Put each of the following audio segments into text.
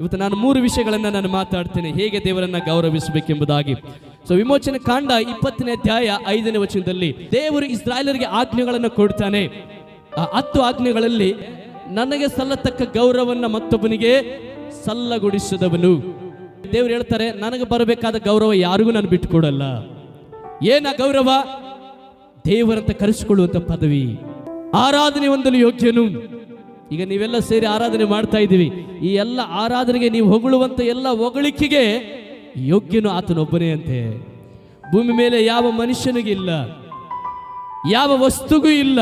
ಇವತ್ತು ನಾನು ಮೂರು ವಿಷಯಗಳನ್ನು ನಾನು ಮಾತಾಡ್ತೇನೆ. ಹೇಗೆ ದೇವರನ್ನ ಗೌರವಿಸಬೇಕೆಂಬುದಾಗಿ. ಸೊ ವಿಮೋಚನೆ ಕಾಂಡ ಇಪ್ಪತ್ತನೇ ಅಧ್ಯಾಯ ಐದನೇ ವಚನದಲ್ಲಿ ದೇವರು ಇಸ್ರಾಯೇಲರಿಗೆ ಆಜ್ಞೆಗಳನ್ನು ಕೊಡ್ತಾನೆ. ಆ ಹತ್ತು ಆಜ್ಞೆಗಳಲ್ಲಿ ನನಗೆ ಸಲ್ಲತಕ್ಕ ಗೌರವವನ್ನು ಮತ್ತೊಬ್ಬನಿಗೆ ಸಲ್ಲಗೊಡಿಸದವನು. ದೇವರು ಹೇಳ್ತಾರೆ, ನನಗೆ ಬರಬೇಕಾದ ಗೌರವ ಯಾರಿಗೂ ನಾನು ಬಿಟ್ಟುಕೊಡಲ್ಲ. ಏನ ಗೌರವ? ದೇವರಂತ ಕರೆಸಿಕೊಳ್ಳುವಂತ ಪದವಿ. ಆರಾಧನೆ ಹೊಂದಲು ಯೋಗ್ಯನು. ಈಗ ನೀವೆಲ್ಲ ಸೇರಿ ಆರಾಧನೆ ಮಾಡ್ತಾ ಇದ್ದೀವಿ. ಈ ಎಲ್ಲ ಆರಾಧನೆಗೆ ನೀವು ಹೊಗಳುವಂತ ಎಲ್ಲ ಹೊಗಳಿಕೆಗೆ ಯೋಗ್ಯನು ಆತನೊಬ್ಬನೇ ಅಂತೆ. ಭೂಮಿ ಮೇಲೆ ಯಾವ ಮನುಷ್ಯನಿಗಿಲ್ಲ ಯಾವ ವಸ್ತುಗೂ ಇಲ್ಲ,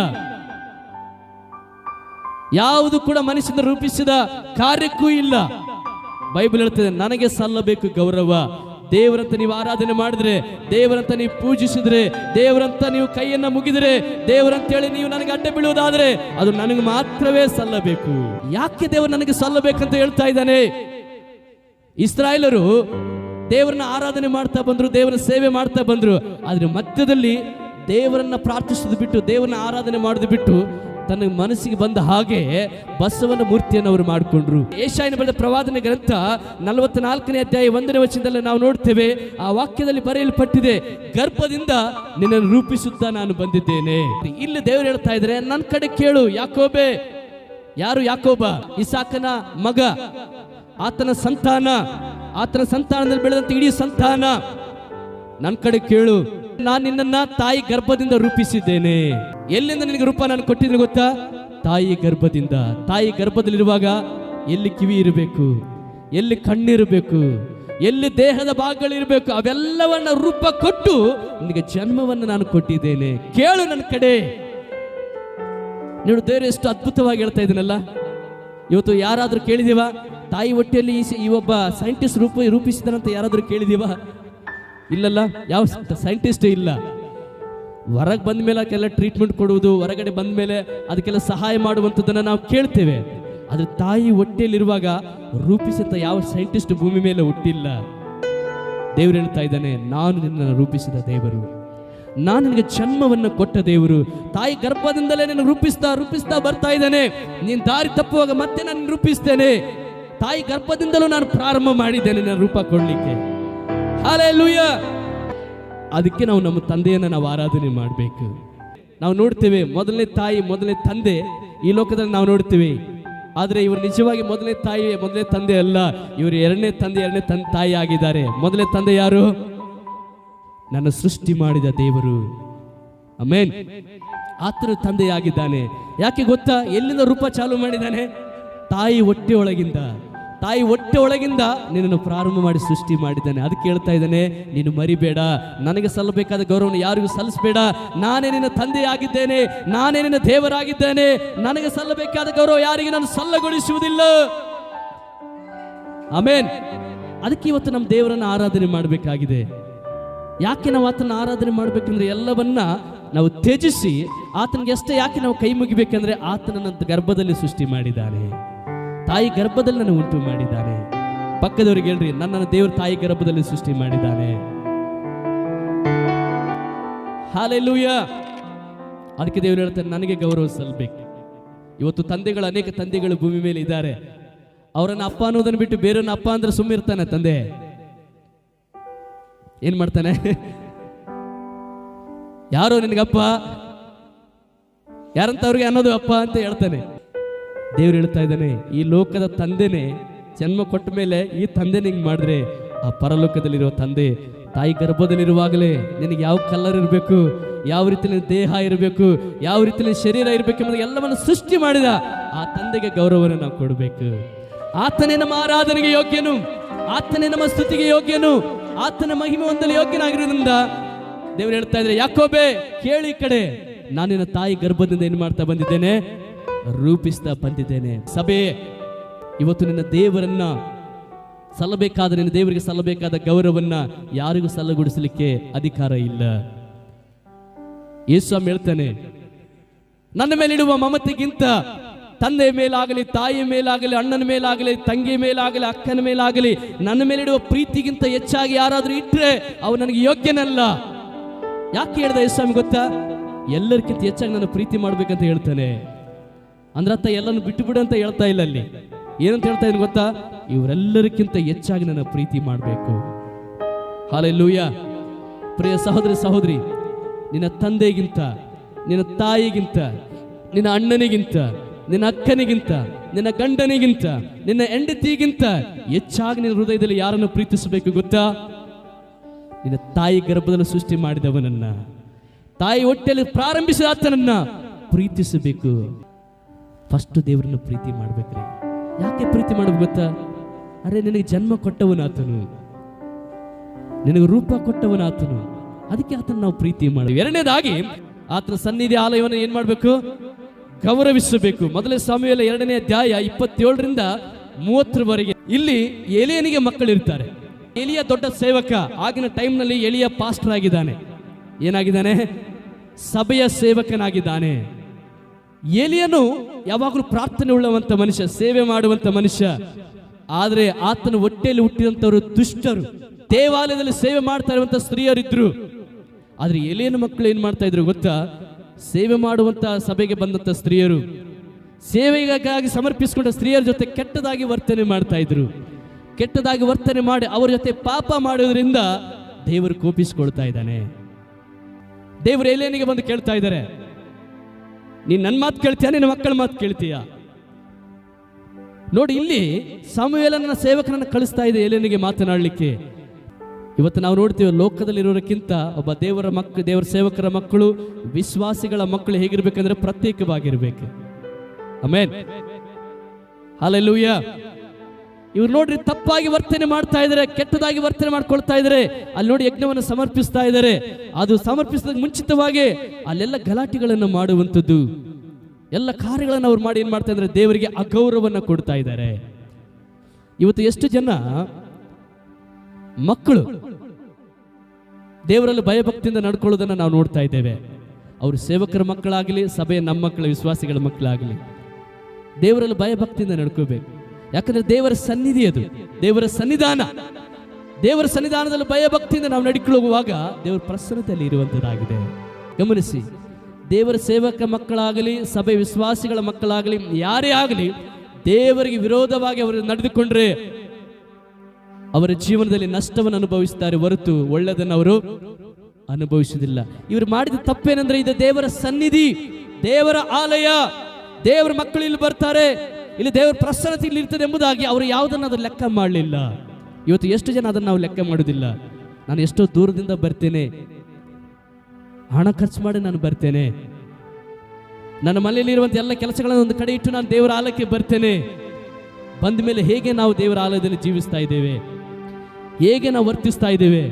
ಯಾವುದು ಕೂಡ ಮನುಷ್ಯನ ರೂಪಿಸಿದ ಕಾರ್ಯಕ್ಕೂ ಇಲ್ಲ. ಬೈಬಲ್ ಹೇಳ್ತದೆ, ನನಗೆ ಸಲ್ಲಬೇಕು ಗೌರವ ದೇವರಂತ ನೀವು ಆರಾಧನೆ ಮಾಡಿದ್ರೆ, ದೇವರಂತ ನೀವು ಪೂಜಿಸಿದ್ರೆ, ದೇವರಂತ ನೀವು ಕೈಯನ್ನ ಮುಗಿದ್ರೆ, ದೇವರಂತೇಳಿ ನೀವು ನನಗೆ ಅಡ್ಡ ಬೀಳುವುದಾದ್ರೆ ಅದು ನನಗೆ ಮಾತ್ರವೇ ಸಲ್ಲಬೇಕು. ಯಾಕೆ ದೇವರು ನನಗೆ ಸಲ್ಲಬೇಕಂತ ಹೇಳ್ತಾ ಇದ್ದಾನೆ? ಇಸ್ರಾಯೇಲರು ದೇವರನ್ನ ಆರಾಧನೆ ಮಾಡ್ತಾ ಬಂದ್ರು ದೇವರ ಸೇವೆ ಮಾಡ್ತಾ ಬಂದ್ರು, ಆದರೆ ಮಧ್ಯದಲ್ಲಿ ದೇವರನ್ನ ಪ್ರಾರ್ಥಿಸೋದು ಬಿಟ್ಟು, ದೇವರನ್ನ ಆರಾಧನೆ ಮಾಡೋದು ಬಿಟ್ಟು ತನ್ನ ಮನಸ್ಸಿಗೆ ಬಂದ ಹಾಗೆ ಬಸವನ ಮೂರ್ತಿಯನ್ನು ಅವರು ಮಾಡಿಕೊಂಡ್ರು. ಏಷಾಯನ ಬರೆದ ಪ್ರವಾದನೆ ಗ್ರಂಥ ನಲವತ್ನಾಲ್ಕನೇ ಅಧ್ಯಾಯ ಒಂದನೇ ವಚನದಲ್ಲಿ ನಾವು ನೋಡ್ತೇವೆ, ಆ ವಾಕ್ಯದಲ್ಲಿ ಬರೆಯಲ್ಪಟ್ಟಿದೆ, ಗರ್ಭದಿಂದ ನಿನ್ನನ್ನು ರೂಪಿಸುತ್ತಾ ನಾನು ಬಂದಿದ್ದೇನೆ. ಇಲ್ಲಿ ದೇವರು ಹೇಳ್ತಾ ಇದ್ರೆ ನನ್ನ ಕಡೆ ಕೇಳು, ಯಾಕೋಬೆ. ಯಾರು ಯಾಕೋಬ? ಇಸಾಕನ ಮಗ. ಆತನ ಸಂತಾನ. ಆತನ ಸಂತಾನದಲ್ಲಿ ಬೆಳೆದಂತ ಇಡೀ ಸಂತಾನ. ನನ್ನ ಕಡೆ ಕೇಳು. ನಾನು ನಿನ್ನನ್ನ ತಾಯಿ ಗರ್ಭದಿಂದ ರೂಪಿಸಿದ್ದೇನೆ. ಎಲ್ಲಿಂದ ನಿನಗೆ ರೂಪ ನಾನು ಕೊಟ್ಟಿದ್ದೀನಿ ಗೊತ್ತಾ? ತಾಯಿ ಗರ್ಭದಿಂದ. ತಾಯಿ ಗರ್ಭದಲ್ಲಿರುವಾಗ ಎಲ್ಲಿ ಕಿವಿ ಇರಬೇಕು? ಎಲ್ಲಿ ಕಣ್ಣಿರಬೇಕು? ಎಲ್ಲಿ ದೇಹದ ಭಾಗಗಳಿರಬೇಕು? ಅವೆಲ್ಲವನ್ನ ರೂಪ ಕೊಟ್ಟು ನಿನಗೆ ಜನ್ಮವನ್ನು ನಾನು ಕೊಟ್ಟಿದ್ದೇನೆ. ಕೇಳು ನನ್ನ ಕಡೆ. ನೀನು ದೇವರು ಎಷ್ಟು ಅದ್ಭುತವಾಗಿ ಹೇಳ್ತಾ ಇದ್ದೀನಲ್ಲ. ಇವತ್ತು ಯಾರಾದ್ರೂ ಕೇಳಿದೀವ ತಾಯಿ ಹೊಟ್ಟೆಯಲ್ಲಿ ಈ ಒಬ್ಬ ಸೈಂಟಿಸ್ಟ್ ರೂಪ ರೂಪಿಸಿದನಂತ ಯಾರಾದ್ರೂ ಕೇಳಿದೀವ ಇಲ್ಲಲ್ಲ, ಯಾವ ಸೈಂಟಿಸ್ಟ್ ಇಲ್ಲ. ಹೊರಗೆ ಬಂದ ಮೇಲೆ ಅದಕ್ಕೆಲ್ಲ ಟ್ರೀಟ್ಮೆಂಟ್ ಕೊಡುವುದು, ಹೊರಗಡೆ ಬಂದ ಮೇಲೆ ಅದಕ್ಕೆಲ್ಲ ಸಹಾಯ ಮಾಡುವಂಥದ್ದನ್ನು ನಾವು ಕೇಳ್ತೇವೆ. ಆದರೆ ತಾಯಿ ಹೊಟ್ಟೆಯಲ್ಲಿರುವಾಗ ರೂಪಿಸಿದ ಯಾವ ಸೈಂಟಿಸ್ಟ್ ಭೂಮಿ ಮೇಲೆ ಹುಟ್ಟಿಲ್ಲ. ದೇವರು ಹೇಳ್ತಾ ಇದ್ದಾನೆ, ನಾನು ನಿನ್ನನ್ನು ರೂಪಿಸಿದ ದೇವರು. ನಾನು ನಿನಗೆ ಜನ್ಮವನ್ನು ಕೊಟ್ಟ ದೇವರು. ತಾಯಿ ಗರ್ಭದಿಂದಲೇ ನಿನ್ನ ರೂಪಿಸ್ತಾ ರೂಪಿಸ್ತಾ ಬರ್ತಾ ಇದ್ದಾನೆ. ನೀನು ದಾರಿ ತಪ್ಪುವಾಗ ಮತ್ತೆ ನಾನು ರೂಪಿಸ್ತೇನೆ. ತಾಯಿ ಗರ್ಭದಿಂದಲೂ ನಾನು ಪ್ರಾರಂಭ ಮಾಡಿದ್ದೇನೆ ನನ್ನ ರೂಪ ಕೊಡ್ಲಿಕ್ಕೆ. ಹಾಲೆಲೂಯ ಅದಕ್ಕೆ ನಾವು ನಮ್ಮ ತಂದೆಯನ್ನ ನಾವು ಆರಾಧನೆ ಮಾಡಬೇಕು. ನಾವು ನೋಡ್ತೇವೆ ಮೊದಲನೇ ತಾಯಿ, ಮೊದಲನೇ ತಂದೆ ಈ ಲೋಕದಲ್ಲಿ ನಾವು ನೋಡ್ತೇವೆ. ಆದರೆ ಇವರು ನಿಜವಾಗಿ ಮೊದಲನೇ ತಾಯಿ, ಮೊದಲನೇ ತಂದೆ ಅಲ್ಲ. ಇವರು ಎರಡನೇ ತಂದೆ ಎರಡನೇ ತಂದೆ ತಾಯಿ ಆಗಿದ್ದಾರೆ. ಮೊದಲನೇ ತಂದೆ ಯಾರು? ನನ್ನ ಸೃಷ್ಟಿ ಮಾಡಿದ ದೇವರು. ಅಮೇನ್ ಆತರು ತಂದೆಯಾಗಿದ್ದಾನೆ. ಯಾಕೆ ಗೊತ್ತಾ? ಎಲ್ಲಿಂದ ರೂಪ ಚಾಲು ಮಾಡಿದ್ದಾನೆ? ತಾಯಿ ಹೊಟ್ಟೆ ಒಳಗಿಂದ ತಾಯಿ ಹೊಟ್ಟೆ ಒಳಗಿಂದ ನಿನ್ನನ್ನು ಪ್ರಾರಂಭ ಮಾಡಿ ಸೃಷ್ಟಿ ಮಾಡಿದ್ದಾನೆ. ಅದಕ್ಕೆ ಹೇಳ್ತಾ ಇದ್ದಾನೆ, ನೀನು ಮರಿಬೇಡ, ನನಗೆ ಸಲ್ಲಬೇಕಾದ ಗೌರವನ ಯಾರಿಗೂ ಸಲ್ಲಿಸಬೇಡ. ನಾನೇ ನಿನ್ನ ತಂದೆಯಾಗಿದ್ದೇನೆ, ನಾನೇ ನಿನ್ನ ದೇವರಾಗಿದ್ದೇನೆ. ನನಗೆ ಸಲ್ಲಬೇಕಾದ ಗೌರವ ಯಾರಿಗೆ ನಾನು ಸಲ್ಲಗೊಳಿಸುವುದಿಲ್ಲ. ಆಮೇನ್. ಅದಕ್ಕೆ ಇವತ್ತು ನಮ್ಮ ದೇವರನ್ನ ಆರಾಧನೆ ಮಾಡಬೇಕಾಗಿದೆ. ಯಾಕೆ ನಾವು ಆತನ ಆರಾಧನೆ ಮಾಡಬೇಕಂದ್ರೆ ಎಲ್ಲವನ್ನ ನಾವು ತ್ಯಜಿಸಿ, ಆತನಿಗೆ ಅಷ್ಟೇ ಯಾಕೆ ನಾವು ಕೈ ಮುಗಿಬೇಕಂದ್ರೆ ಆತನನ್ನ ಗರ್ಭದಲ್ಲಿ ಸೃಷ್ಟಿ ಮಾಡಿದ್ದಾನೆ. ತಾಯಿ ಗರ್ಭದಲ್ಲಿ ನನ್ನ ಉಂಟು ಮಾಡಿದ್ದಾನೆ ಪಕ್ಕದವ್ರಿಗೆ ಹೇಳ್ರಿ, ನನ್ನನ್ನು ದೇವರು ತಾಯಿ ಗರ್ಭದಲ್ಲಿ ಸೃಷ್ಟಿ ಮಾಡಿದ್ದಾನೆ. ಹಾಲೆಲ್ಲೂಯ್ಯ ಅದಕ್ಕೆ ದೇವರು ಹೇಳ್ತಾರೆ, ನನಗೆ ಗೌರವ ಸಲ್ಲಬೇಕು ಇವತ್ತು ತಂದೆಗಳು, ಅನೇಕ ತಂದೆಗಳು ಭೂಮಿ ಮೇಲೆ ಇದ್ದಾರೆ. ಅವರನ್ನ ಅಪ್ಪ ಅನ್ನೋದನ್ನ ಬಿಟ್ಟು ಬೇರೆಯವ್ರನ್ನ ಅಪ್ಪ ಅಂದ್ರೆ ಸುಮ್ಮಿರ್ತಾನೆ ತಂದೆ. ಏನ್ ಮಾಡ್ತಾನೆ? ಯಾರೋ ನಿನಗಪ್ಪ? ಯಾರಂತ ಅವ್ರಿಗೆ ಅನ್ನೋದು ಅಪ್ಪ ಅಂತ ಹೇಳ್ತಾನೆ. ದೇವ್ರು ಹೇಳ್ತಾ ಇದ್ದಾನೆ, ಈ ಲೋಕದ ತಂದೆನೆ, ಜನ್ಮ ಕೊಟ್ಟ ಮೇಲೆ ಈ ತಂದೆ ಹಿಂಗ್ ಮಾಡಿದ್ರೆ, ಆ ಪರಲೋಕದಲ್ಲಿರೋ ತಂದೆ ತಾಯಿ ಗರ್ಭದಲ್ಲಿರುವಾಗಲೇ ನಿನಗೆ ಯಾವ ಕಲರ್ ಇರಬೇಕು, ಯಾವ ರೀತಿಯಲ್ಲಿ ದೇಹ ಇರಬೇಕು, ಯಾವ ರೀತಿಯಲ್ಲಿ ಶರೀರ ಇರಬೇಕು ಎಂಬುದು ಎಲ್ಲವನ್ನು ಸೃಷ್ಟಿ ಮಾಡಿದ ಆ ತಂದೆಗೆ ಗೌರವವನ್ನು ನಾವು ಕೊಡಬೇಕು. ಆತನೇ ನಮ್ಮ ಆರಾಧನೆಗೆ ಯೋಗ್ಯನು, ಆತನೇ ನಮ್ಮ ಸ್ತುತಿಗೆ ಯೋಗ್ಯನು, ಆತನ ಮಹಿಮೆ ಹೊಂದಲು ಯೋಗ್ಯನಾಗಿರೋದ್ರಿಂದ ದೇವರು ಹೇಳ್ತಾ ಇದ್ರೆ ಯಾಕೋಬೆ, ಕೇಳಿ ಕಡೆ ನಿನ್ನ ತಾಯಿ ಗರ್ಭದಿಂದ ಏನು ಮಾಡ್ತಾ ಬಂದಿದ್ದೇನೆ ರೂಪಿಸ್ತಾ ಬಂದಿದ್ದೇನೆ. ಸಭೆ, ಇವತ್ತು ನಿನ್ನ ದೇವರನ್ನ ಸಲ್ಲಬೇಕಾದ, ನಿನ್ನ ದೇವರಿಗೆ ಸಲ್ಲಬೇಕಾದ ಗೌರವನ್ನ ಯಾರಿಗೂ ಸಲ್ಲಗೊಡಿಸಲಿಕ್ಕೆ ಅಧಿಕಾರ ಇಲ್ಲ. ಯೇಸ್ವಾಮಿ ಹೇಳ್ತಾನೆ, ನನ್ನ ಮೇಲಿಡುವ ಮಮತೆಗಿಂತ ತಂದೆಯ ಮೇಲಾಗಲಿ, ತಾಯಿ ಮೇಲಾಗಲಿ, ಅಣ್ಣನ ಮೇಲಾಗಲಿ, ತಂಗಿ ಮೇಲಾಗಲಿ, ಅಕ್ಕನ ಮೇಲಾಗಲಿ, ನನ್ನ ಮೇಲಿಡುವ ಪ್ರೀತಿಗಿಂತ ಹೆಚ್ಚಾಗಿ ಯಾರಾದರೂ ಇಟ್ಟರೆ ಅವು ನನಗೆ ಯೋಗ್ಯನಲ್ಲ. ಯಾಕೆ ಹೇಳ್ದ ಯೇಸ್ವಾಮಿ ಗೊತ್ತಾ? ಎಲ್ಲರಿಗಿಂತ ಹೆಚ್ಚಾಗಿ ನನ್ನ ಪ್ರೀತಿ ಮಾಡ್ಬೇಕಂತ ಹೇಳ್ತಾನೆ. ಅಂದ್ರೆ ಅತ್ತ ಎಲ್ಲನೂ ಬಿಟ್ಟು ಬಿಡು ಅಂತ ಹೇಳ್ತಾ ಇಲ್ಲ ಅಲ್ಲಿ. ಏನಂತ ಹೇಳ್ತಾ ಇದ್ದೀನಿ ಗೊತ್ತಾ? ಇವರೆಲ್ಲರಿಗಿಂತ ಹೆಚ್ಚಾಗಿ ನನ್ನ ಪ್ರೀತಿ ಮಾಡಬೇಕು. ಹಾಲೆಲ್ಲೂಯ. ಪ್ರಿಯ ಸಹೋದರಿ ಸಹೋದರಿ, ನಿನ್ನ ತಂದೆಗಿಂತ, ನಿನ್ನ ತಾಯಿಗಿಂತ, ನಿನ್ನ ಅಣ್ಣನಿಗಿಂತ, ನಿನ್ನ ಅಕ್ಕನಿಗಿಂತ, ನಿನ್ನ ಗಂಡನಿಗಿಂತ, ನಿನ್ನ ಹೆಂಡತಿಗಿಂತ ಹೆಚ್ಚಾಗಿ ನಿನ್ನ ಹೃದಯದಲ್ಲಿ ಯಾರನ್ನು ಪ್ರೀತಿಸಬೇಕು ಗೊತ್ತಾ? ನಿನ್ನ ತಾಯಿ ಗರ್ಭದಲ್ಲಿ ಸೃಷ್ಟಿ ಮಾಡಿದವನನ್ನ, ತಾಯಿ ಹೊಟ್ಟೆಯಲ್ಲಿ ಪ್ರಾರಂಭಿಸಿದ ಆತನನ್ನ ಪ್ರೀತಿಸಬೇಕು. ಫಸ್ಟ್ ದೇವರನ್ನು ಪ್ರೀತಿ ಮಾಡ್ಬೇಕ್ರಿ. ಯಾಕೆ ಪ್ರೀತಿ ಮಾಡ್ಬೇಕು ಗೊತ್ತಾ? ಅರೆ, ನಿನಗೆ ಜನ್ಮ ಕೊಟ್ಟವನಾತನು. ನಿನಗೆ ರೂಪ ಕೊಟ್ಟವನಾತನು. ಅದಕ್ಕೆ ಆತನ ನಾವು ಪ್ರೀತಿ ಮಾಡಿ ಎರಡನೇದಾಗಿ, ಆತನ ಸನ್ನಿಧಿ ಆಲಯವನ್ನು ಏನ್ ಮಾಡಬೇಕು? ಗೌರವಿಸಬೇಕು. ಮೊದಲೇ ಸ್ವಾಮಿಯಲ್ಲ ಎರಡನೇ ಅಧ್ಯಾಯ ಇಪ್ಪತ್ತೇಳರಿಂದ ಮೂವತ್ತರವರೆಗೆ. ಇಲ್ಲಿ ಎಲಿಯನಿಗೆ ಮಕ್ಕಳಿರ್ತಾರೆ. ಎಲಿಯ ದೊಡ್ಡ ಸೇವಕ. ಆಗಿನ ಟೈಮ್ನಲ್ಲಿ ಎಲಿಯ ಪಾಸ್ಟರ್ ಆಗಿದ್ದಾನೆ. ಏನಾಗಿದ್ದಾನೆ? ಸಭೆಯ ಸೇವಕನಾಗಿದ್ದಾನೆ. ಏಲಿಯನು ಯಾವಾಗಲೂ ಪ್ರಾರ್ಥನೆ ಉಳ್ಳವಂತ ಮನುಷ್ಯ, ಸೇವೆ ಮಾಡುವಂತ ಮನುಷ್ಯ. ಆದರೆ ಆತನ ಹೊಟ್ಟೆಯಲ್ಲಿ ಹುಟ್ಟಿದಂಥವರು ದುಷ್ಟರು. ದೇವಾಲಯದಲ್ಲಿ ಸೇವೆ ಮಾಡ್ತಾ ಇರುವಂಥ ಸ್ತ್ರೀಯರಿದ್ರು. ಆದರೆ ಎಲಿಯನ ಮಕ್ಕಳು ಏನು ಮಾಡ್ತಾ ಇದ್ರು ಗೊತ್ತಾ? ಸೇವೆ ಮಾಡುವಂತ ಸಭೆಗೆ ಬಂದಂತ ಸ್ತ್ರೀಯರು. ಸೇವೆಗಾಗಿ ಸಮರ್ಪಿಸಿಕೊಂಡ ಸ್ತ್ರೀಯರ ಜೊತೆ ಕೆಟ್ಟದಾಗಿ ವರ್ತನೆ ಮಾಡ್ತಾ ಇದ್ರು. ಕೆಟ್ಟದಾಗಿ ವರ್ತನೆ ಮಾಡಿ ಅವರ ಜೊತೆ ಪಾಪ ಮಾಡೋದ್ರಿಂದ ದೇವರು ಕೋಪಿಸ್ಕೊಳ್ತಾ ಇದ್ದಾನೆ. ದೇವರು ಎಲೆಯನಿಗೆ ಬಂದು ಕೇಳ್ತಾ ಇದ್ದಾರೆ. ನೀನ್ ನನ್ನ ಮಾತು ಕೇಳ್ತೀಯ, ನಿನ್ನ ಮಕ್ಕಳ ಮಾತು ಕೇಳ್ತೀಯ? ನೋಡಿ, ಇಲ್ಲಿ ಸಮವೇಲನ ಸೇವಕನನ್ನ ಕಳಿಸ್ತಾ ಇದೆ ಎಲೆನಿಗೆ ಮಾತನಾಡಲಿಕ್ಕೆ. ಇವತ್ತು ನಾವು ನೋಡ್ತೀವಿ ಲೋಕದಲ್ಲಿರೋರಕ್ಕಿಂತ ಒಬ್ಬ ದೇವರ ಮಕ್ಕ ದೇವರ ಸೇವಕರ ಮಕ್ಕಳು, ವಿಶ್ವಾಸಿಗಳ ಮಕ್ಕಳು ಹೇಗಿರ್ಬೇಕಂದ್ರೆ ಪ್ರತ್ಯೇಕವಾಗಿರ್ಬೇಕು. ಆಮೇನ್ ಹಾಲೆಲ್ಲೂಯ್ಯ ಇವ್ರು ನೋಡ್ರಿ, ತಪ್ಪಾಗಿ ವರ್ತನೆ ಮಾಡ್ತಾ ಇದ್ದಾರೆ ಕೆಟ್ಟದಾಗಿ ವರ್ತನೆ ಮಾಡ್ಕೊಳ್ತಾ ಇದ್ದಾರೆ ಅಲ್ಲಿ ನೋಡಿ ಯಜ್ಞವನ್ನು ಸಮರ್ಪಿಸ್ತಾ ಇದ್ದಾರೆ ಅದು ಸಮರ್ಪಿಸಿದ ಮುಂಚಿತವಾಗಿ ಅಲ್ಲೆಲ್ಲ ಗಲಾಟೆಗಳನ್ನು ಮಾಡುವಂಥದ್ದು. ಎಲ್ಲ ಕಾರ್ಯಗಳನ್ನು ಅವ್ರು ಮಾಡಿ ಏನ್ ಮಾಡ್ತಾ ಇದ್ದಾರೆ ದೇವರಿಗೆ ಅಗೌರವನ್ನ ಕೊಡ್ತಾ ಇದ್ದಾರೆ ಇವತ್ತು ಎಷ್ಟು ಜನ ಮಕ್ಕಳು ದೇವರಲ್ಲಿ ಭಯಭಕ್ತಿಯಿಂದ ನಡ್ಕೊಳ್ಳೋದನ್ನ ನಾವು ನೋಡ್ತಾ ಇದ್ದೇವೆ. ಅವರು ಸೇವಕರ ಮಕ್ಕಳಾಗಲಿ, ಸಭೆಯ ನಮ್ಮ ಮಕ್ಕಳ ವಿಶ್ವಾಸಿಗಳ ಮಕ್ಕಳಾಗಲಿ ದೇವರಲ್ಲಿ ಭಯಭಕ್ತಿಯಿಂದ ನಡ್ಕೋಬೇಕು. ಯಾಕಂದ್ರೆ ದೇವರ ಸನ್ನಿಧಿ ಅದು. ದೇವರ ಸನ್ನಿಧಾನ. ದೇವರ ಸನ್ನಿಧಾನದಲ್ಲಿ ಭಯಭಕ್ತಿಯಿಂದ ನಾವು ನಡ್ಕೊಳ್ಳುವಾಗ ದೇವರ ಪ್ರಸನ್ನತೆಯಲ್ಲಿ ಇರುವಂತದಾಗಿದೆ ಗಮನಿಸಿ, ದೇವರ ಸೇವಕ ಮಕ್ಕಳಾಗಲಿ, ಸಭೆ ವಿಶ್ವಾಸಿಗಳ ಮಕ್ಕಳಾಗಲಿ, ಯಾರೇ ಆಗಲಿ, ದೇವರಿಗೆ ವಿರೋಧವಾಗಿ ಅವರು ನಡೆದುಕೊಂಡ್ರೆ ಅವರ ಜೀವನದಲ್ಲಿ ನಷ್ಟವನ್ನು ಅನುಭವಿಸ್ತಾರೆ ಹೊರತು ಒಳ್ಳೆಯದನ್ನು ಅವರು ಅನುಭವಿಸುವುದಿಲ್ಲ. ಇವರು ಮಾಡಿದ ತಪ್ಪೇನೆಂದ್ರೆ ಇದು ದೇವರ ಸನ್ನಿಧಿ, ದೇವರ ಆಲಯ, ದೇವರ ಮಕ್ಕಳು ಇಲ್ಲಿ ಬರ್ತಾರೆ. ಇಲ್ಲಿ ದೇವರ ಪ್ರಸನ್ನತೆ ಇಲ್ಲಿ ಇರ್ತದೆ ಎಂಬುದಾಗಿ ಅವರು ಯಾವುದನ್ನು ಅದನ್ನು ಲೆಕ್ಕ ಮಾಡಲಿಲ್ಲ. ಇವತ್ತು ಎಷ್ಟು ಜನ ಅದನ್ನು ನಾವು ಲೆಕ್ಕ ಮಾಡೋದಿಲ್ಲ ನಾನು ಎಷ್ಟೋ ದೂರದಿಂದ ಬರ್ತೇನೆ. ಹಣ ಖರ್ಚು ಮಾಡಿ ನಾನು ಬರ್ತೇನೆ. ನನ್ನ ಮನೆಯಲ್ಲಿರುವಂಥ ಎಲ್ಲ ಕೆಲಸಗಳನ್ನು ಒಂದು ಕಡೆ ಇಟ್ಟು ನಾನು ದೇವರ ಆಲಯಕ್ಕೆ ಬರ್ತೇನೆ. ಬಂದ ಮೇಲೆ ಹೇಗೆ ನಾವು ದೇವರ ಆಲಯದಲ್ಲಿ ಜೀವಿಸ್ತಾ ಇದ್ದೇವೆ? ಹೇಗೆ ನಾವು ವರ್ತಿಸ್ತಾ ಇದ್ದೇವೆ?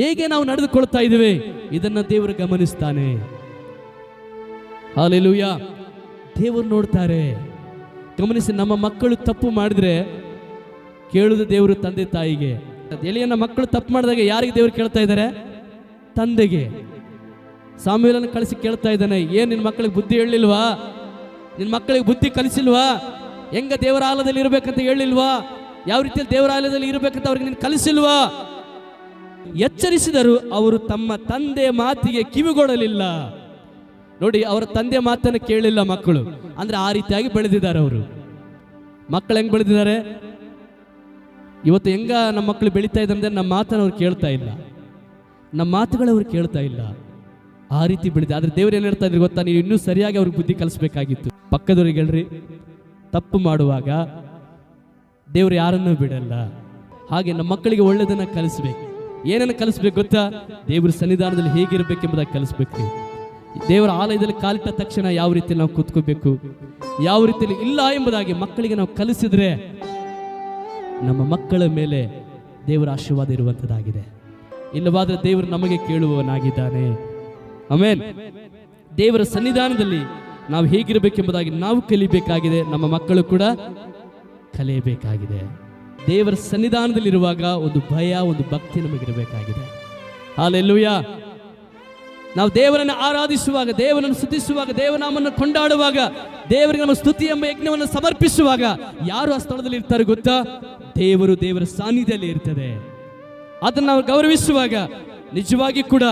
ಹೇಗೆ ನಾವು ನಡೆದುಕೊಳ್ತಾ ಇದ್ದೇವೆ? ಇದನ್ನ ದೇವರು ಗಮನಿಸ್ತಾನೆ. ಹಾಲೆಲುಯ್ಯ ದೇವರು ನೋಡ್ತಾರೆ. ಗಮನಿಸಿ, ನಮ್ಮ ಮಕ್ಕಳು ತಪ್ಪು ಮಾಡಿದ್ರೆ ಕೇಳುದು ದೇವರು ತಂದೆ ತಾಯಿಗೆ. ಎಲೆಯನ್ನ ಮಕ್ಕಳು ತಪ್ಪು ಮಾಡಿದಾಗ ಯಾರಿಗೆ ದೇವರು ಕೇಳ್ತಾ ಇದ್ದಾರೆ? ತಂದೆಗೆ. ಸಾಮೂಲನ್ನು ಕಳಿಸಿ ಕೇಳ್ತಾ ಇದ್ದಾನೆ, ಏನ್ ನಿನ್ನ ಮಕ್ಕಳಿಗೆ ಬುದ್ಧಿ ಹೇಳಿಲ್ವಾ ನಿನ್ನ ಮಕ್ಕಳಿಗೆ ಬುದ್ಧಿ ಕಲಿಸಿಲ್ವಾ? ಹೆಂಗ ದೇವರ ಆಲಯದಲ್ಲಿ ಇರಬೇಕಂತ ಹೇಳಿಲ್ವಾ ಯಾವ ರೀತಿಯಲ್ಲಿ ದೇವರ ಆಲಯದಲ್ಲಿ ಇರಬೇಕಂತ ಅವ್ರಿಗೆ ನೀನು ಕಲಿಸಿಲ್ವಾ? ಎಚ್ಚರಿಸಿದರು ಅವರು ತಮ್ಮ ತಂದೆ ಮಾತಿಗೆ ಕಿವಿಗೊಡಲಿಲ್ಲ. ನೋಡಿ, ಅವರ ತಂದೆ ಮಾತನ್ನು ಕೇಳಿಲ್ಲ ಮಕ್ಕಳು. ಅಂದ್ರೆ ಆ ರೀತಿಯಾಗಿ ಬೆಳೆದಿದ್ದಾರೆ ಅವರು. ಮಕ್ಕಳು ಹೆಂಗ್ ಬೆಳೆದಿದ್ದಾರೆ? ಇವತ್ತು ಹೆಂಗ ನಮ್ಮ ಮಕ್ಕಳು ಬೆಳೀತಾ ಇದ್ದಾರೆ ಅಂದ್ರೆ ನಮ್ಮ ಮಾತನ್ನು ಅವ್ರು ಕೇಳ್ತಾ ಇಲ್ಲ. ನಮ್ಮ ಮಾತುಗಳು ಅವ್ರು ಕೇಳ್ತಾ ಇಲ್ಲ. ಆ ರೀತಿ ಬೆಳೆದಿದೆ. ಆದ್ರೆ ದೇವ್ರು ಏನ್ ಹೇಳ್ತಾ ಇದ್ರು ಗೊತ್ತಾ? ನೀವು ಇನ್ನೂ ಸರಿಯಾಗಿ ಅವ್ರಿಗೆ ಬುದ್ಧಿ ಕಲಿಸ್ಬೇಕಾಗಿತ್ತು. ಪಕ್ಕದವ್ರಿಗೆ ಹೇಳ್ರಿ, ತಪ್ಪು ಮಾಡುವಾಗ ದೇವ್ರು ಯಾರನ್ನೂ ಬಿಡಲ್ಲ. ಹಾಗೆ ನಮ್ಮ ಮಕ್ಕಳಿಗೆ ಒಳ್ಳೆಯದನ್ನ ಕಲಿಸ್ಬೇಕು. ಏನನ್ನ ಕಲಿಸ್ಬೇಕು ಗೊತ್ತಾ? ದೇವ್ರ ಸನ್ನಿಧಾನದಲ್ಲಿ ಹೇಗಿರ್ಬೇಕೆಂಬುದಾಗಿ ಕಲಿಸ್ಬೇಕು. ದೇವರ ಆಲಯದಲ್ಲಿ ಕಾಲಿಟ್ಟ ತಕ್ಷಣ ಯಾವ ರೀತಿಯಲ್ಲಿ ನಾವು ಕೂತ್ಕೋಬೇಕು? ಯಾವ ರೀತಿಯಲ್ಲಿ ಇಲ್ಲ ಎಂಬುದಾಗಿ ಮಕ್ಕಳಿಗೆ ನಾವು ಕಲಿಸಿದ್ರೆ ನಮ್ಮ ಮಕ್ಕಳ ಮೇಲೆ ದೇವರ ಆಶೀರ್ವಾದ ಇರುವಂಥದ್ದಾಗಿದೆ ಇಲ್ಲವಾದ್ರೆ ದೇವರು ನಮಗೆ ಕೇಳುವವನಾಗಿದ್ದಾನೆ. ಆಮೇನ್. ದೇವರ ಸನ್ನಿಧಾನದಲ್ಲಿ ನಾವು ಹೇಗಿರಬೇಕೆಂಬುದಾಗಿ ನಾವು ಕಲಿಬೇಕಾಗಿದೆ, ನಮ್ಮ ಮಕ್ಕಳು ಕೂಡ ಕಲಿಯಬೇಕಾಗಿದೆ. ದೇವರ ಸನ್ನಿಧಾನದಲ್ಲಿರುವಾಗ ಒಂದು ಭಯ, ಒಂದು ಭಕ್ತಿ ನಮಗಿರಬೇಕಾಗಿದೆ. ಹಾಲೆಲ್ಲೂಯ ನಾವು ದೇವರನ್ನು ಆರಾಧಿಸುವಾಗ, ದೇವರನ್ನು ಸ್ತುತಿಸುವಾಗ ದೇವನಾಮನ್ನು ಕೊಂಡಾಡುವಾಗ, ದೇವರಿಗೆ ನಮ್ಮ ಸ್ತುತಿ ಎಂಬ ಯಜ್ಞವನ್ನು ಸಮರ್ಪಿಸುವಾಗ ಯಾರು ಆ ಸ್ಥಳದಲ್ಲಿ ಇರ್ತಾರೆ ಗೊತ್ತಾ? ದೇವರು ದೇವರ ಸಾನ್ನಿಧ್ಯದಲ್ಲಿ ಇರ್ತದೆ. ಅದನ್ನು ನಾವು ಗೌರವಿಸುವಾಗ ನಿಜವಾಗಿ ಕೂಡ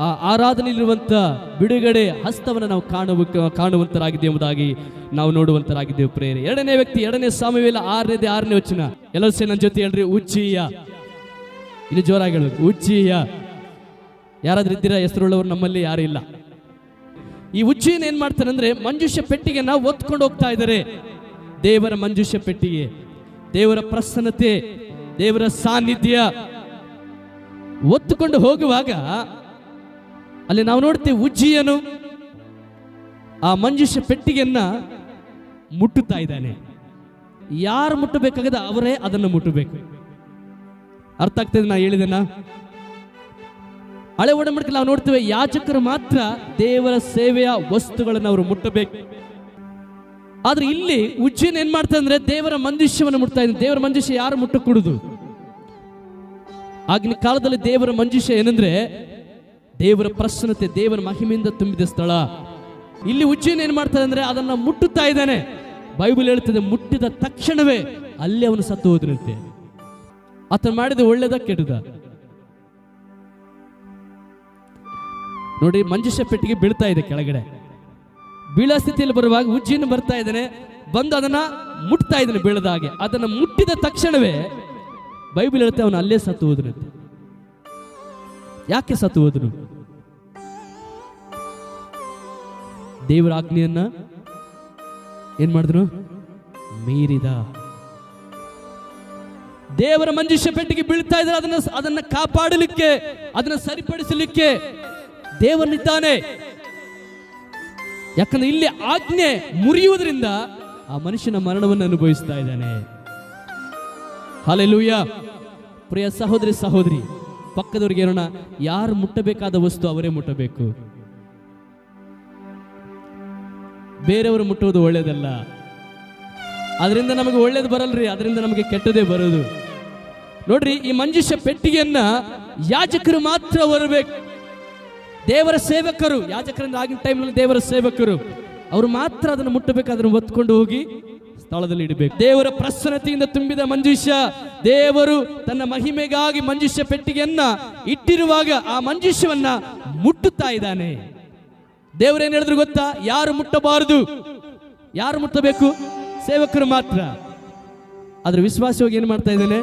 ಆ ಆರಾಧನೆಯಲ್ಲಿರುವಂಥ ಬಿಡುಗಡೆ ಹಸ್ತವನ್ನು ನಾವು ಕಾಣುವ, ಕಾಣುವಂತರಾಗಿದ್ದೇವೆ ಎಂಬುದಾಗಿ ನಾವು ನೋಡುವಂತರಾಗಿದ್ದೇವೆ ಪ್ರೇರೆ ಎರಡನೇ ವ್ಯಕ್ತಿ, ಎರಡನೇ ಸಾಮವೇಲ ಆರನೇದೇ ಆರನೇ ವಚನ. ಎಲ್ಲರೂ ಸೇ ನನ್ನ ಜೊತೆ ಹೇಳ್ರಿ ಉಚ್ಚಿಯ ಇಲ್ಲಿ ಜೋರಾಗಿ ಹೇಳಬೇಕು, ಉಜ್ಜೀಯ. ಯಾರಾದ್ರೂ ಇದ್ದೀರಾ? ಹೆಸರುಳ್ಳವರು ನಮ್ಮಲ್ಲಿ ಯಾರು ಇಲ್ಲ. ಈ ಉಜ್ಜೀನ ಏನ್ ಮಾಡ್ತಾರೆ ಅಂದ್ರೆ ಮಂಜುಷ ಪೆಟ್ಟಿಗೆನ ಒತ್ಕೊಂಡು ಹೋಗ್ತಾ ಇದ್ದಾರೆ. ದೇವರ ಮಂಜುಷ್ಯ ಪೆಟ್ಟಿಗೆ, ದೇವರ ಪ್ರಸನ್ನತೆ, ದೇವರ ಸಾನ್ನಿಧ್ಯ. ಒತ್ತುಕೊಂಡು ಹೋಗುವಾಗ ಅಲ್ಲಿ ನಾವು ನೋಡ್ತೇವೆ ಉಜ್ಜಿಯನು ಆ ಮಂಜುಷ್ಯ ಪೆಟ್ಟಿಗೆಯನ್ನ ಮುಟ್ಟುತ್ತಾ ಇದ್ದಾನೆ. ಯಾರು ಮುಟ್ಟಬೇಕಾಗದ ಅವರೇ ಅದನ್ನು ಮುಟ್ಟಬೇಕು. ಅರ್ಥ ಆಗ್ತದೆ ನಾ ಹೇಳಿದೆನಾ? ಹಳೆ ಒಡಂಬಡಿಕೆ ನಾವು ನೋಡ್ತೇವೆ ಯಾಚಕರು ಮಾತ್ರ ದೇವರ ಸೇವೆಯ ವಸ್ತುಗಳನ್ನು ಅವರು ಮುಟ್ಟಬೇಕು. ಆದ್ರೆ ಇಲ್ಲಿ ಉಜ್ಜಿನ ಏನ್ ಮಾಡ್ತಾ ಅಂದ್ರೆ ದೇವರ ಮಂಜುಷ್ಯವನ್ನು ಮುಟ್ತಾ ಇದ್ದಾರೆ. ದೇವರ ಮಂಜುಷ್ಯ ಯಾರು ಮುಟ್ಟಕೂಡುದು? ಆಗಿನ ಕಾಲದಲ್ಲಿ ದೇವರ ಮಂಜುಷ್ಯ ಏನಂದ್ರೆ, ದೇವರ ಪ್ರಸನ್ನತೆ, ದೇವರ ಮಹಿಮೆಯಿಂದ ತುಂಬಿದ ಸ್ಥಳ. ಇಲ್ಲಿ ಉಜ್ಜಿನ ಏನ್ ಮಾಡ್ತಾರೆ ಅಂದ್ರೆ ಅದನ್ನ ಮುಟ್ಟುತ್ತಾ ಇದ್ದಾನೆ. ಬೈಬಲ್ ಹೇಳ್ತದೆ, ಮುಟ್ಟಿದ ತಕ್ಷಣವೇ ಅಲ್ಲಿ ಅವನು ಸತ್ತು ಹೋದ್ರಂತೆ ಆತನು ಮಾಡಿದ ಒಳ್ಳೇದ ಕೆಟ್ಟದ? ನೋಡಿ ಮಂಜುಷ ಪೆಟ್ಟಿಗೆ ಬೀಳ್ತಾ ಇದೆ ಕೆಳಗಡೆ. ಬೀಳೋ ಸ್ಥಿತಿಯಲ್ಲಿ ಬರುವಾಗ ಉಜ್ಜಿನ ಬರ್ತಾ ಇದ್ದಾನೆ. ಬಂದು ಅದನ್ನ ಮುಟ್ತಾ ಇದ್ದಾನೆ ಬೀಳದ ಹಾಗೆ. ಅದನ್ನ ಮುಟ್ಟಿದ ತಕ್ಷಣವೇ ಬೈಬಲ್ ಹೇಳುತ್ತೆ ಅವನು ಅಲ್ಲೇ ಸತ್ತು ಹೋದನಂತೆ ಯಾಕೆ ಸತ್ತು ಹೋದನು? ದೇವರ ಆಜ್ಞೆಯನ್ನ ಏನ್ ಮಾಡಿದ್ರು? ಮೀರಿದ. ದೇವರ ಮಂಜುಷ್ಯ ಪೆಟ್ಟಿಗೆ ಬೀಳ್ತಾ ಇದ್ರೆ ಅದನ್ನ ಅದನ್ನ ಕಾಪಾಡಲಿಕ್ಕೆ, ಅದನ್ನ ಸರಿಪಡಿಸಲಿಕ್ಕೆ ದೇವರಿದ್ದಾನೆ ಯಾಕಂದ್ರೆ ಇಲ್ಲಿ ಆಜ್ಞೆ ಮುರಿಯುವುದರಿಂದ ಆ ಮನುಷ್ಯನ ಮರಣವನ್ನು ಅನುಭವಿಸ್ತಾ ಇದ್ದಾನೆ. ಹಾಲೆಲೂಯ ಪ್ರಿಯ ಸಹೋದರಿ ಸಹೋದರಿ, ಪಕ್ಕದವ್ರಿಗೆ ಏನೋಣ ಯಾರು ಮುಟ್ಟಬೇಕಾದ ವಸ್ತು ಅವರೇ ಮುಟ್ಟಬೇಕು. ಬೇರೆಯವರು ಮುಟ್ಟುವುದು ಒಳ್ಳೇದಲ್ಲ. ಅದರಿಂದ ನಮಗೆ ಒಳ್ಳೇದು ಬರಲ್ರಿ, ಅದರಿಂದ ನಮಗೆ ಕೆಟ್ಟದೇ ಬರೋದು. ನೋಡ್ರಿ, ಈ ಮಂಜುಷ ಪೆಟ್ಟಿಗೆಯನ್ನ ಯಾಜಕರು ಮಾತ್ರ ಹೊರಬೇಕು ದೇವರ ಸೇವಕರು, ಯಾಜಕರಿಂದ ಆಗಿನ ಟೈಮ್ನಲ್ಲಿ ದೇವರ ಸೇವಕರು, ಅವರು ಮಾತ್ರ ಅದನ್ನು ಮುಟ್ಟಬೇಕು, ಅದನ್ನು ಒತ್ಕೊಂಡು ಹೋಗಿ ಸ್ಥಳದಲ್ಲಿ ಇಡಬೇಕು. ದೇವರ ಪ್ರಸನ್ನತೆಯಿಂದ ತುಂಬಿದ ಮಂಜುಷ್ಯ ದೇವರು ತನ್ನ ಮಹಿಮೆಗಾಗಿ ಮಂಜುಷ್ಯ ಪೆಟ್ಟಿಗೆಯನ್ನ ಇಟ್ಟಿರುವಾಗ ಆ ಮಂಜುಷ್ಯವನ್ನ ಮುಟ್ಟುತ್ತಾ ಇದ್ದಾನೆ. ದೇವರೇನು ಹೇಳಿದ್ರು ಗೊತ್ತಾ? ಯಾರು ಮುಟ್ಟಬಾರದು? ಯಾರು ಮುಟ್ಟಬೇಕು? ಸೇವಕರು ಮಾತ್ರ. ಆದ್ರೆ ವಿಶ್ವಾಸವಾಗಿ ಏನು ಮಾಡ್ತಾ ಇದ್ದಾನೆ?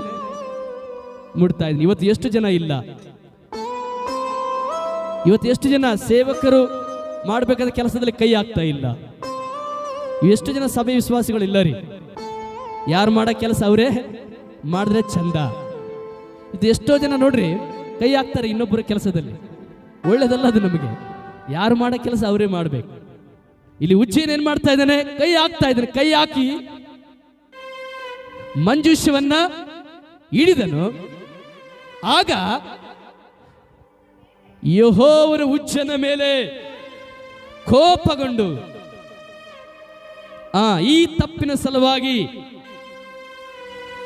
ಮುಟ್ತಾ ಇದ್ದೀನಿ. ಇವತ್ತು ಎಷ್ಟು ಜನ ಇಲ್ಲ? ಇವತ್ತು ಎಷ್ಟು ಜನ ಸೇವಕರು ಮಾಡಬೇಕಾದ ಕೆಲಸದಲ್ಲಿ ಕೈ ಆಗ್ತಾ ಇಲ್ಲ. ಎಷ್ಟು ಜನ ಸಭೆ ವಿಶ್ವಾಸಿಗಳು ಇಲ್ಲ ರೀ. ಯಾರು ಮಾಡೋ ಕೆಲಸ ಅವರೇ ಮಾಡಿದ್ರೆ ಚಂದ. ಇದು ಎಷ್ಟೋ ಜನ ನೋಡ್ರಿ, ಕೈ ಹಾಕ್ತಾರೆ ಇನ್ನೊಬ್ಬರ ಕೆಲಸದಲ್ಲಿ. ಒಳ್ಳೇದಲ್ಲ ಅದು ನಮಗೆ. ಯಾರು ಮಾಡೋ ಕೆಲಸ ಅವರೇ ಮಾಡಬೇಕು. ಇಲ್ಲಿ ಉಜ್ಜೇನ್ ಏನ್ ಮಾಡ್ತಾ ಇದ್ದಾನೆ? ಕೈ ಹಾಕ್ತಾ ಇದ್ದಾನೆ. ಕೈ ಹಾಕಿ ಮಂಜುಷ್ಯವನ್ನ ಹಿಡಿದನು. ಆಗ ಯಹೋವರ ಉಜ್ಜನ ಮೇಲೆ ಕೋಪಗೊಂಡು, ಆ ಈ ತಪ್ಪಿನ ಸಲುವಾಗಿ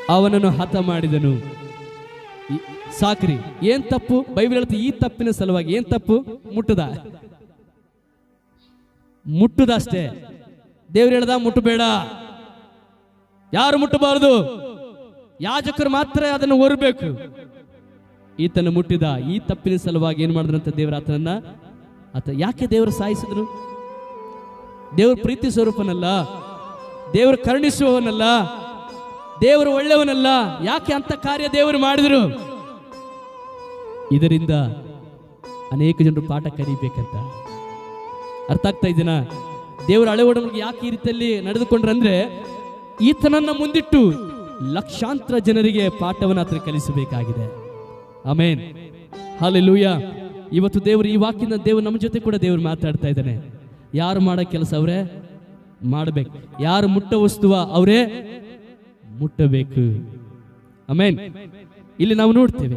ಅವನನ್ನು ಹತ ಮಾಡಿದನು. ಸಾಕ್ರಿ, ಏನ್ ತಪ್ಪು? ಬೈಬಲ್ ಹೇಳುತ್ತೆ ಈ ತಪ್ಪಿನ ಸಲುವಾಗಿ ಏನ್ ತಪ್ಪು? ಮುಟ್ಟದ. ಮುಟ್ಟುದ ಅಷ್ಟೇ. ದೇವ್ರು ಹೇಳ್ದ ಮುಟ್ಟಬೇಡ. ಯಾರು ಮುಟ್ಟಬಾರದು? ಯಾಜಕರು ಮಾತ್ರ ಅದನ್ನು ಹೊರಬೇಕು ಈತನ ಮುಟ್ಟಿದ ಈ ತಪ್ಪಿನ ಸಲುವಾಗಿ ಏನ್ ಮಾಡಿದ್ರಂತ ದೇವರ ಆತನನ್ನ? ಆತ ಯಾಕೆ ದೇವರು ಸಾಯಿಸಿದ್ರು? ದೇವ್ರ ಪ್ರೀತಿ ಸ್ವರೂಪನಲ್ಲ. ದೇವರು ಕರುಣಿಸುವವನಲ್ಲ ದೇವರು ಒಳ್ಳೆಯವನಲ್ಲ. ಯಾಕೆ ಅಂತ ಕಾರ್ಯ ದೇವರು ಮಾಡಿದ್ರು? ಇದರಿಂದ ಅನೇಕ ಜನರು ಪಾಠ ಕಲಿಬೇಕಂತ. ಅರ್ಥ ಆಗ್ತಾ ಇದ್ದೀನ ದೇವರ ಹಳೆ ಯಾಕೆ ಈ ರೀತಿಯಲ್ಲಿ ನಡೆದುಕೊಂಡ್ರಂದ್ರೆ ಈತನನ್ನ ಮುಂದಿಟ್ಟು ಲಕ್ಷಾಂತರ ಜನರಿಗೆ ಪಾಠವನ್ನು ಆತನ ಕಲಿಸಬೇಕಾಗಿದೆ. ಆಮೇನ್. ಹಾಲೆಲೂಯ ಇವತ್ತು ದೇವರು ಈ ವಾಕ್ಯದ ದೇವರು ನಮ್ಮ ಜೊತೆ ಕೂಡ ದೇವರು ಮಾತಾಡ್ತಾ ಇದ್ದಾನೆ. ಯಾರು ಮಾಡೋ ಕೆಲಸ ಅವರೇ? ಮಾಡಬೇಕು. ಯಾರು ಮುಟ್ಟ ವಸ್ತುವ ಅವರೇ? ಮುಟ್ಟಬೇಕು. ಆಮೇನ್. ಇಲ್ಲಿ ನಾವು ನೋಡ್ತೇವೆ,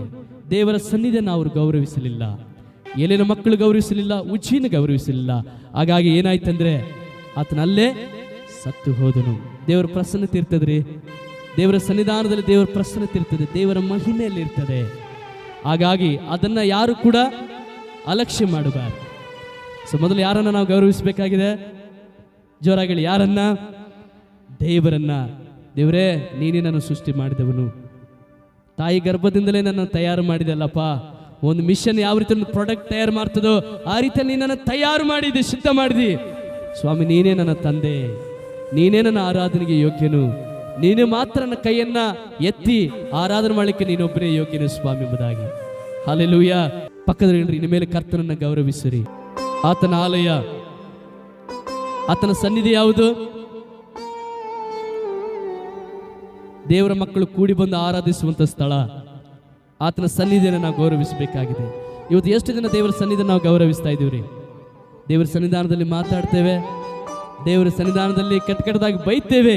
ದೇವರ ಸನ್ನಿಧಿಯನ್ನು ಅವರು ಗೌರವಿಸಲಿಲ್ಲ. ಎಲ್ಲಿನ ಮಕ್ಕಳು ಗೌರವಿಸಲಿಲ್ಲ, ಉಜ್ಜಿನ ಗೌರವಿಸಲಿಲ್ಲ. ಹಾಗಾಗಿ ಏನಾಯ್ತಂದ್ರೆ, ಆತನಲ್ಲೇ ಸತ್ತು ಹೋದನು. ದೇವರ ಪ್ರಸನ್ನತೆ ಇರ್ತದ್ರಿ? ದೇವರ ಸನ್ನಿಧಾನದಲ್ಲಿ ದೇವರ ಪ್ರಸನ್ನತೆ ಇರ್ತದೆ. ದೇವರ ಮಹಿಮೆಯಲ್ಲಿ ಇರ್ತದೆ. ಹಾಗಾಗಿ ಅದನ್ನ ಯಾರು ಕೂಡ ಅಲಕ್ಷ್ಯ ಮಾಡಬಾರ್ದು. ಸೊ ಮೊದಲು ಯಾರನ್ನ ನಾವು ಗೌರವಿಸಬೇಕಾಗಿದೆ? ಜೋರಾಗಲಿ ಯಾರನ್ನ? ದೇವರನ್ನ. ದೇವರೇ, ನೀನೇ ನನ್ನ ಸೃಷ್ಟಿ ಮಾಡಿದವನು. ತಾಯಿ ಗರ್ಭದಿಂದಲೇ ನನ್ನ ತಯಾರು ಮಾಡಿದಲ್ಲಪ್ಪ ಒಂದು ಮಿಷನ್ ಯಾವ ರೀತಿ ಒಂದು ಪ್ರಾಡಕ್ಟ್ ತಯಾರು ಮಾಡ್ತದೋ, ಆ ರೀತಿ ನೀನನ್ನು ತಯಾರು ಮಾಡಿದೆ, ಸಿದ್ಧ ಮಾಡಿದಿ. ಸ್ವಾಮಿ, ನೀನೇ ನನ್ನ ತಂದೆ. ನೀನೇ ನನ್ನ ಆರಾಧನೆಗೆ ಯೋಗ್ಯನು. ನೀನು ಮಾತ್ರ ನನ್ನ ಕೈಯನ್ನ ಎತ್ತಿ ಆರಾಧನೆ ಮಾಡಲಿಕ್ಕೆ ನೀನೊಬ್ಬನೇ ಯೋಗ್ಯನ ಸ್ವಾಮಿ ಎಂಬುದಾಗಿ. ಹಾಲೆಲೂಯ ಪಕ್ಕದಲ್ಲಿ ಇನ್ನು ಮೇಲೆ ಕರ್ತನನ್ನ ಗೌರವಿಸಿರಿ. ಆತನ ಆಲಯ, ಆತನ ಸನ್ನಿಧಿ ಯಾವುದು? ದೇವರ ಮಕ್ಕಳು ಕೂಡಿ ಬಂದು ಆರಾಧಿಸುವಂತ ಸ್ಥಳ. ಆತನ ಸನ್ನಿಧಿಯನ್ನು ನಾವು ಗೌರವಿಸಬೇಕಾಗಿದೆ. ಇವತ್ತು ಎಷ್ಟು ಜನ ದೇವರ ಸನ್ನಿಧಿ ನಾವು ಗೌರವಿಸ್ತಾ ಇದ್ದೀವಿ ರೀ ದೇವರ ಸನ್ನಿಧಾನದಲ್ಲಿ ಮಾತಾಡ್ತೇವೆ. ದೇವರ ಸನ್ನಿಧಾನದಲ್ಲಿ ಕೆಟ್ಟ ಕೆಟ್ಟದಾಗಿ ಬೈತೇವೆ.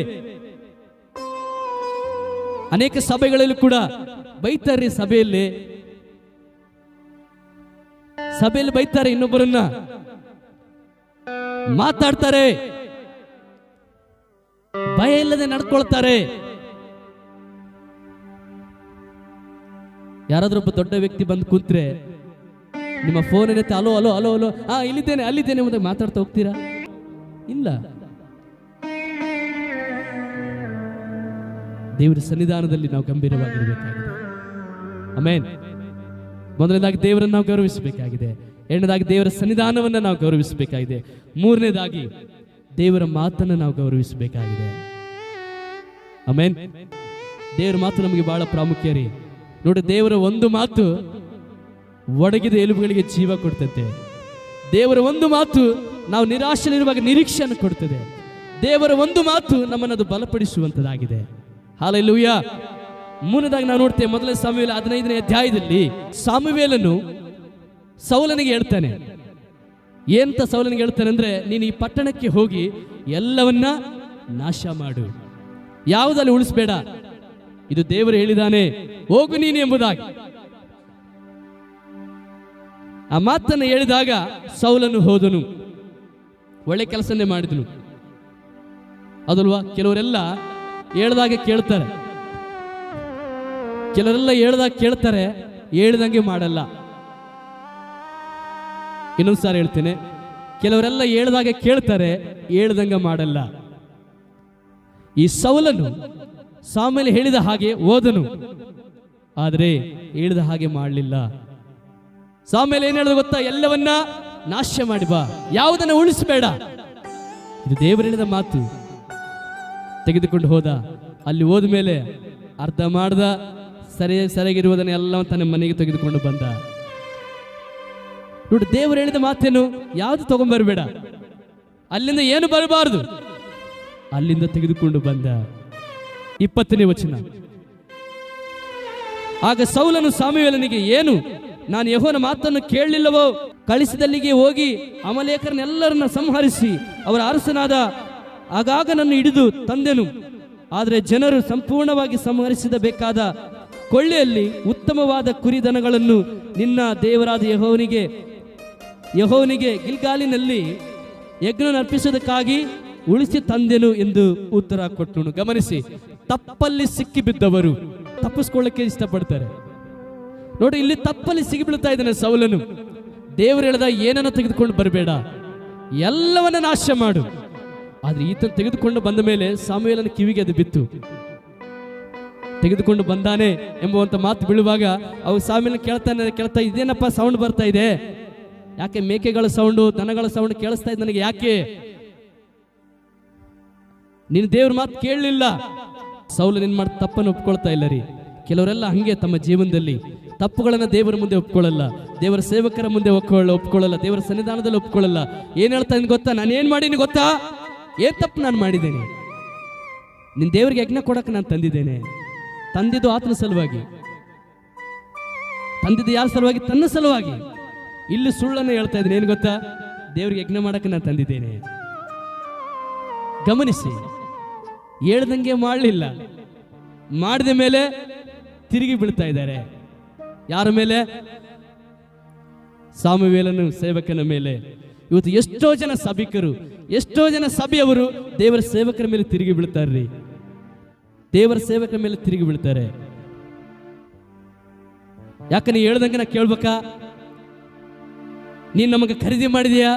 ಅನೇಕ ಸಭೆಗಳಲ್ಲಿ ಕೂಡ ಬೈತಾರೆ ಸಭೆಯಲ್ಲಿ. ಸಭೆಯಲ್ಲಿ ಬೈತಾರೆ ಇನ್ನೊಬ್ಬರನ್ನ. ಮಾತಾಡ್ತಾರೆ. ಭಯ ಇಲ್ಲದೆ ನಡ್ಕೊಳ್ತಾರೆ. ಯಾರಾದ್ರೊಬ್ಬ ದೊಡ್ಡ ವ್ಯಕ್ತಿ ಬಂದು ಕೂತ್ರೆ, ನಿಮ್ಮ ಫೋನ್ ಏನೈತೆ ಅಲೋ ಅಲೋ ಅಲೋ ಅಲೋ ಹಾ ಇಲ್ಲಿದ್ದೇನೆ, ಅಲ್ಲಿದ್ದೇನೆ ಮುಂದೆ ಮಾತಾಡ್ತಾ ಹೋಗ್ತೀರಾ? ಇಲ್ಲ. ದೇವರ ಸನ್ನಿಧಾನದಲ್ಲಿ ನಾವು ಗಂಭೀರವಾಗಿರಬೇಕಾಗಿದೆ. ಆಮೇನ್. ಮೊದಲನೇದಾಗಿ ದೇವರನ್ನು ನಾವು ಗೌರವಿಸಬೇಕಾಗಿದೆ. ಎರಡನೇದಾಗಿ ದೇವರ ಸನ್ನಿಧಾನವನ್ನು ನಾವು ಗೌರವಿಸಬೇಕಾಗಿದೆ. ಮೂರನೇದಾಗಿ ದೇವರ ಮಾತನ್ನು ನಾವು ಗೌರವಿಸಬೇಕಾಗಿದೆ. ಆಮೇನ್. ದೇವರ ಮಾತು ನಮಗೆ ಬಹಳ ಪ್ರಾಮುಖ್ಯ ರೀ. ನೋಡಿ, ದೇವರ ಒಂದು ಮಾತು ಒಡಗಿದ ಎಲುಬುಗಳಿಗೆ ಜೀವ ಕೊಡ್ತದೆ. ದೇವರ ಒಂದು ಮಾತು ನಾವು ನಿರಾಶೆಯಲ್ಲಿರುವಾಗ ನಿರೀಕ್ಷೆಯನ್ನು ಕೊಡ್ತದೆ. ದೇವರ ಒಂದು ಮಾತು ನಮ್ಮನ್ನು ಅದು ಹಾಲೆಲೂಯ. ಮೂರನೇದಾಗಿ ನಾವು ನೋಡ್ತೇವೆ ಮೊದಲನೇ ಸಾಮುವೇಲ ಹದಿನೈದನೇ ಅಧ್ಯಾಯದಲ್ಲಿ ಸಾಮುವೇಲನು ಸೌಲನಿಗೆ ಹೇಳ್ತಾನೆ. ಏನಂತ ಸೌಲನಿಗೆ ಹೇಳ್ತಾನೆ ಅಂದ್ರೆ, ನೀನು ಈ ಪಟ್ಟಣಕ್ಕೆ ಹೋಗಿ ಎಲ್ಲವನ್ನ ನಾಶ ಮಾಡು. ಯಾವುದಲ್ಲಿ ಉಳಿಸ್ಬೇಡ? ಇದು ದೇವರು ಹೇಳಿದಾನೆ ಹೋಗು ನೀನು ಎಂಬುದಾಗಿ. ಆ ಮಾತನ್ನು ಹೇಳಿದಾಗ ಸೌಲನು ಹೋದನು. ಒಳ್ಳೆ ಕೆಲಸನೇ ಮಾಡಿದನು. ಅದಲ್ವಾ, ಕೆಲವರೆಲ್ಲ ಹೇಳ್ದಾಗೆ ಕೇಳ್ತಾರೆ. ಕೆಲವರೆಲ್ಲ ಹೇಳ್ದಾಗ ಕೇಳ್ತಾರೆ, ಹೇಳ್ದಂಗೆ ಮಾಡಲ್ಲ. ಇನ್ನೊಂದು ಸಾರಿ ಹೇಳ್ತೇನೆ. ಕೆಲವರೆಲ್ಲ ಹೇಳ್ದಾಗೆ ಕೇಳ್ತಾರೆ, ಹೇಳ್ದಂಗೆ ಮಾಡಲ್ಲ. ಈ ಸೌಲನು ಸಾಮೇಲೆ ಹೇಳಿದ ಹಾಗೆ ಓದನು. ಆದರೆ ಹೇಳಿದ ಹಾಗೆ ಮಾಡಲಿಲ್ಲ. ಸಾಮೇಲೆ ಏನ್ ಹೇಳಿದ ಗೊತ್ತಾ? ಎಲ್ಲವನ್ನ ನಾಶ ಮಾಡಿ ಬಾ. ಯಾವುದನ್ನ ಉಳಿಸಬೇಡ. ಇದು ದೇವರು ಹೇಳಿದ ಮಾತು. ತೆಗೆದುಕೊಂಡು ಹೋದ. ಅಲ್ಲಿ ಹೋದ ಮೇಲೆ ಅರ್ಧ ಮಾಡ್ದ, ಸರಿ, ಸರಿಯಾಗಿರುವುದನ್ನು ಎಲ್ಲ ತನ್ನ ಮನೆಗೆ ತೆಗೆದುಕೊಂಡು ಬಂದ. ನೋಡಿ, ದೇವರು ಹೇಳಿದ ಮಾತೇನು? ಯಾವುದು ತಗೊಂಡ್ಬರ್ಬೇಡ ಅಲ್ಲಿಂದ ಏನು ಬರಬಾರದು? ಅಲ್ಲಿಂದ ತೆಗೆದುಕೊಂಡು ಬಂದ. ಇಪ್ಪತ್ತನೇ ವಚನ. ಆಗ ಸೌಲನು ಸಾಮುವೇಲನಿಗೆ, ಏನು? ನಾನು ಯಹೋನ ಮಾತನ್ನು ಕೇಳಲಿಲ್ಲವೋ? ಕಳಿಸಿದಲ್ಲಿಗೆ ಹೋಗಿ ಅಮಲೇಖರನ್ನೆಲ್ಲರನ್ನ ಸಂಹರಿಸಿ, ಅವರ ಅರಸನಾದ ಆಗಾಗ ನನ್ನ ಹಿಡಿದು ತಂದೆನು. ಆದರೆ ಜನರು ಸಂಪೂರ್ಣವಾಗಿ ಸಂಹರಿಸಿದ ಬೇಕಾದ ಕೊಳ್ಳೆಯಲ್ಲಿ ಉತ್ತಮವಾದ ಕುರಿದನಗಳನ್ನು ನಿನ್ನ ದೇವರಾದ ಯಹೋವನಿಗೆ ಯಹೋವನಿಗೆ ಗಿಲ್ಗಾಲಿನಲ್ಲಿ ಯಜ್ಞ ಅರ್ಪಿಸುವುದಕ್ಕಾಗಿ ಉಳಿಸಿ ತಂದೆನು ಎಂದು ಉತ್ತರ ಕೊಟ್ಟನು. ಗಮನಿಸಿ, ತಪ್ಪಲ್ಲಿ ಸಿಕ್ಕಿ ಬಿದ್ದವರು ತಪ್ಪಿಸ್ಕೊಳ್ಳಕ್ಕೆ ಇಷ್ಟಪಡ್ತಾರೆ. ನೋಡಿ, ಇಲ್ಲಿ ತಪ್ಪಲ್ಲಿ ಸಿಗಿ ಬೀಳ್ತಾ ಇದ್ದಾನೆ ಸೌಲನು. ದೇವರು ಹೇಳ್ದ, ಏನನ್ನ ತೆಗೆದುಕೊಂಡು ಬರಬೇಡ. ಎಲ್ಲವನ್ನ ನಾಶ ಮಾಡು. ಆದ್ರೆ ಈತನ ತೆಗೆದುಕೊಂಡು ಬಂದ ಮೇಲೆ ಸಾಮುವೇಲನ ಕಿವಿಗೆ ಅದು ಬಿತ್ತು. ತೆಗೆದುಕೊಂಡು ಬಂದಾನೆ ಎಂಬುವಂತ ಮಾತು ಬೀಳುವಾಗ ಅವು ಸಾಮೇಲೆ ಕೇಳ್ತಾನೆ, ಕೇಳ್ತಾ ಇದೇನಪ್ಪ ಸೌಂಡ್ ಬರ್ತಾ ಇದೆ? ಯಾಕೆ ಮೇಕೆಗಳ ಸೌಂಡು ದನಗಳ ಸೌಂಡ್ ಕೇಳಿಸ್ತಾ ಇದೆ ನನಗೆ ಯಾಕೆ? ನೀನು ದೇವ್ರ ಮಾತು ಕೇಳಲಿಲ್ಲ. ಸೌಲು ನಿನ್ ಮಾಡಿ ತಪ್ಪನ್ನು ಒಪ್ಕೊಳ್ತಾ ಇಲ್ಲ ರೀ. ಕೆಲವರೆಲ್ಲ ಹಂಗೆ ತಮ್ಮ ಜೀವನದಲ್ಲಿ. ತಪ್ಪುಗಳನ್ನ ದೇವರ ಮುಂದೆ ಒಪ್ಕೊಳ್ಳಲ್ಲ. ದೇವರ ಸೇವಕರ ಮುಂದೆ ಒಪ್ಕೊಳ್ಳ ಒಪ್ಕೊಳ್ಳಲ್ಲ, ದೇವರ ಸನ್ನಿಧಾನದಲ್ಲಿ ಒಪ್ಕೊಳ್ಳಲ್ಲ. ಏನ್ ಹೇಳ್ತಾ ಗೊತ್ತಾ? ನಾನು ಏನ್ ಮಾಡೀನಿ ಗೊತ್ತಾ? ಏನ್ ತಪ್ಪು ನಾನು ಮಾಡಿದ್ದೇನೆ? ನಿನ್ ದೇವರಿಗೆ ಯಜ್ಞ ಕೊಡಕ್ಕೆ ನಾನು ತಂದಿದ್ದೇನೆ. ತಂದಿದ್ದು ಆತನ ಸಲುವಾಗಿ. ತಂದಿದ್ದು ಯಾರ ಸಲುವಾಗಿ? ತನ್ನ ಸಲುವಾಗಿ. ಇಲ್ಲಿ ಸುಳ್ಳನ್ನು ಹೇಳ್ತಾ ಇದ್ದೀನಿ. ಏನು ಗೊತ್ತಾ? ದೇವರಿಗೆ ಯಜ್ಞ ಮಾಡಕ್ಕೆ ನಾನು ತಂದಿದ್ದೇನೆ. ಗಮನಿಸಿ. ಹೇಳ್ದಂಗೆ ಮಾಡಲಿಲ್ಲ. ಮಾಡಿದ ಮೇಲೆ ತಿರುಗಿ ಬೀಳ್ತಾ ಇದ್ದಾರೆ. ಯಾರ ಮೇಲೆ? ಸಾಮವೇಲನು ಸೇವಕನ ಮೇಲೆ. ಇವತ್ತು ಎಷ್ಟೋ ಜನ ಸಭಿಕರು, ಎಷ್ಟೋ ಜನ ಸಭೆಯವರು ದೇವರ ಸೇವಕರ ಮೇಲೆ ತಿರುಗಿ ಬೀಳ್ತಾರ್ರಿ. ದೇವರ ಸೇವಕರ ಮೇಲೆ ತಿರುಗಿ ಬೀಳ್ತಾರೆ. ಯಾಕೆ ನೀ ಹೇಳ್ದಂಗೆ ನಾ ಕೇಳ್ಬೇಕಾ? ನೀನ್ ನಮಗೆ ಖರೀದಿ ಮಾಡಿದ್ಯಾ?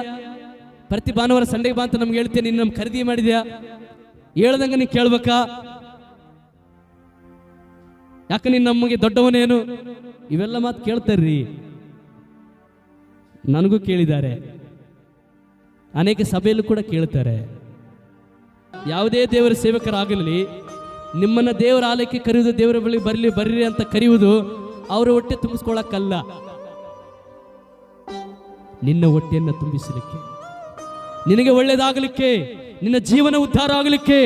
ಪ್ರತಿ ಭಾನುವಾರ ಸಂಡೆಗೆ ಬಾ ಅಂತ ನಮ್ಗೆ ಹೇಳ್ತೀಯ, ನೀನ್ ನಮ್ಗೆ ಖರೀದಿ ಮಾಡಿದ್ಯಾ? ಹೇಳ್ದಂಗೆ ನೀ ಕೇಳ್ಬೇಕಾ? ಯಾಕೆ ನೀನು ನಮಗೆ ದೊಡ್ಡವನೇನು? ಇವೆಲ್ಲ ಮಾತು ಕೇಳ್ತಾರ್ರಿ. ನನಗೂ ಕೇಳಿದ್ದಾರೆ. ಅನೇಕ ಸಭೆಯಲ್ಲೂ ಕೂಡ ಕೇಳ್ತಾರೆ ಯಾವುದೇ ದೇವರ ಸೇವಕರಾಗಲಿ, ನಿಮ್ಮನ್ನು ದೇವರ ಆಲಯಕ್ಕೆ ಕರೆಯುವುದು, ದೇವರ ಬಳಿ ಬರಲಿ, ಬರ್ರಿ ಅಂತ ಕರೆಯುವುದು ಅವರ ಹೊಟ್ಟೆ ತುಂಬಿಸ್ಕೊಳ್ಳೋಕ್ಕಲ್ಲ. ನಿನ್ನ ಹೊಟ್ಟೆಯನ್ನು ತುಂಬಿಸಲಿಕ್ಕೆ, ನಿನಗೆ ಒಳ್ಳೇದಾಗಲಿಕ್ಕೆ, ನಿನ್ನ ಜೀವನ ಉದ್ಧಾರ ಆಗಲಿಕ್ಕೆ,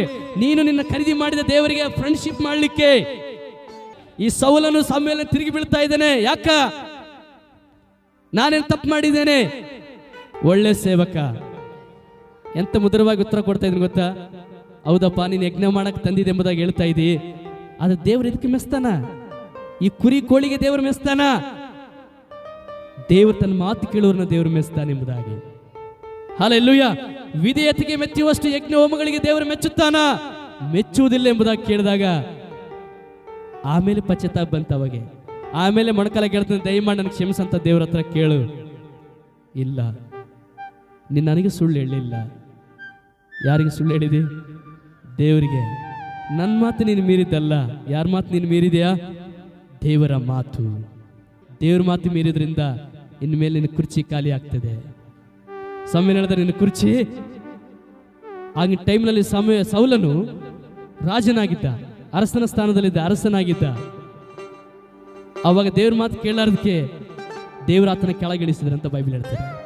ನೀನು ನಿನ್ನ ಖರೀದಿ ಮಾಡಿದ ದೇವರಿಗೆ ಫ್ರೆಂಡ್ಶಿಪ್ ಮಾಡಲಿಕ್ಕೆ ಈ ಸೌಲನ್ನು ಸಮ್ಮೇಳನ ತಿರುಗಿ ಬೀಳ್ತಾ ಇದ್ದೇನೆ. ಯಾಕ? ನಾನೇನು ತಪ್ಪು ಮಾಡಿದ್ದೇನೆ? ಒಳ್ಳೆ ಸೇವಕ. ಎಂತ ಮುದ್ರವಾಗಿ ಉತ್ತರ ಕೊಡ್ತಾ ಇದ್ದೀನಿ ಗೊತ್ತಾ? ಹೌದಪ್ಪ, ನೀನು ಯಜ್ಞ ಮಾಡಕ್ ತಂದಿದೆ ಎಂಬುದಾಗಿ ಹೇಳ್ತಾ ಇದ್ದಿ. ಅದು ದೇವ್ರು ಇದಕ್ಕೆ ಮೆಸ್ತಾನ ಈ ಕುರಿ ಕೋಳಿಗೆ ದೇವರು ಮೆಸ್ತಾನ ದೇವರು ತನ್ನ ಮಾತು ಕೇಳುವ್ರನ್ನ ದೇವರು ಮೆಸ್ತಾನೆ ಎಂಬುದಾಗಿ. ಹಾಲ ಎಲ್ಲೂಯ್ಯ ವಿಧೇಯತೆಗೆ ಮೆಚ್ಚುವಷ್ಟು ಯಜ್ಞ ಹೋಮಗಳಿಗೆ ದೇವರು ಮೆಚ್ಚುತ್ತಾನ? ಮೆಚ್ಚುವುದಿಲ್ಲ ಎಂಬುದಾಗಿ ಕೇಳಿದಾಗ, ಆಮೇಲೆ ಪಶ್ಚಾತ್ತಾಪ ಬಂತ ಅವಾಗೆ. ಆಮೇಲೆ ಮೊಣಕಾಲ ಕೇಳ್ತಾನೆ ದಯಮಾಡಿ ನನಗೆ ಕ್ಷಮಿಸಂತ ದೇವ್ರ ಹತ್ರ ಕೇಳು. ಇಲ್ಲ, ನೀನು ನನಗೆ ಸುಳ್ಳು ಹೇಳಿಲ್ಲ ಯಾರಿಗೆ ಸುಳ್ಳು ಹೇಳಿದೆ? ದೇವರಿಗೆ. ನನ್ನ ಮಾತು ನೀನು ಮೀರಿದ್ದಲ್ಲ. ಯಾರ ಮಾತು ನೀನು ಮೀರಿದೆಯಾ? ದೇವರ ಮಾತು. ದೇವ್ರ ಮಾತು ಮೀರಿದ್ರಿಂದ ಇನ್ಮೇಲೆ ನಿನ್ನ ಕುರ್ಚಿ ಖಾಲಿ ಆಗ್ತದೆ. ಹೇಳಿದ್ರೆ ನಿನ್ನ ಕುರ್ಚಿ. ಆಗಿನ ಟೈಮ್ನಲ್ಲಿ ಸಮಯ, ಸೌಲನು ರಾಜನಾಗಿದ್ದ. ಅರಸನ ಸ್ಥಾನದಲ್ಲಿದ್ದ, ಅರಸನಾಗಿದ್ದ. ಅವಾಗ ದೇವ್ರ ಮಾತು ಕೇಳಾರ್ದಕ್ಕೆ ದೇವರಾತನ ಆತನ ಕೆಳಗಿಳಿಸಿದ್ರು ಅಂತ ಬೈಬಲ್ ಹೇಳ್ತಾರೆ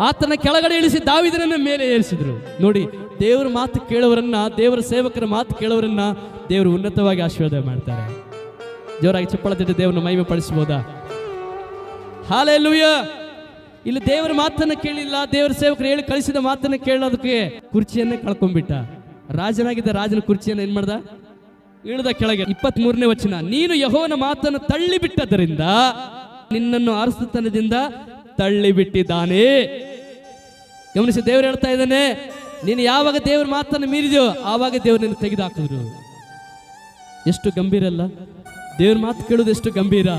ಆತನ ಕೆಳಗಡೆ ಇಳಿಸಿ ದಾವಿದನನ್ನ ಮೇಲೆ ಏರಿಸಿದ್ರು. ನೋಡಿ, ದೇವರ ಮಾತು ಕೇಳೋರನ್ನ, ದೇವರ ಸೇವಕರ ಮಾತು ಕೇಳೋರನ್ನ ದೇವರು ಉನ್ನತವಾಗಿ ಆಶೀರ್ವಾದ ಮಾಡ್ತಾರೆ. ಜೋರಾಗಿ ಚಪ್ಪಳ ತಿಟ್ಟು ದೇವರನ್ನ ಮಹಿಮೆ ಪಡಿಸಬಹುದಾ ಹಾಲೆಲ್ಲೂಯ ಇಲ್ಲಿ ದೇವರ ಮಾತನ್ನ ಕೇಳಿಲ್ಲ, ದೇವರ ಸೇವಕರು ಹೇಳಿ ಕಳಿಸಿದ ಮಾತನ್ನ ಕೇಳೋದಕ್ಕೆ ಕುರ್ಚಿಯನ್ನೇ ಕಳ್ಕೊಂಡ್ಬಿಟ್ಟ. ರಾಜನಾಗಿದ್ದ ರಾಜನ ಕುರ್ಚಿಯನ್ನು ಏನ್ ಮಾಡ್ದ? ಇಳಿದ ಕೆಳಗೆ. ಇಪ್ಪತ್ತ್ ಮೂರನೇ ವಚನ. ನೀನು ಯಹೋವನ ಮಾತನ್ನು ತಳ್ಳಿ ಬಿಟ್ಟದ್ದರಿಂದ ನಿನ್ನನ್ನು ಅರಸುತನದಿಂದ ತಳ್ಳಿ ಬಿಟ್ಟಿದ್ದಾನೆ ಗಮನಿಸಿ, ದೇವ್ರು ಹೇಳ್ತಾ ಇದ್ದಾನೆ, ನೀನು ಯಾವಾಗ ದೇವ್ರ ಮಾತನ್ನು ಮೀರಿದೆಯೋ ಆವಾಗ ದೇವರು ನಿನ್ನ ತೆಗೆದುಹಾಕಿದ್ರು ಎಷ್ಟು ಗಂಭೀರ ಅಲ್ಲ? ದೇವ್ರ ಮಾತು ಕೇಳೋದು ಎಷ್ಟು ಗಂಭೀರ?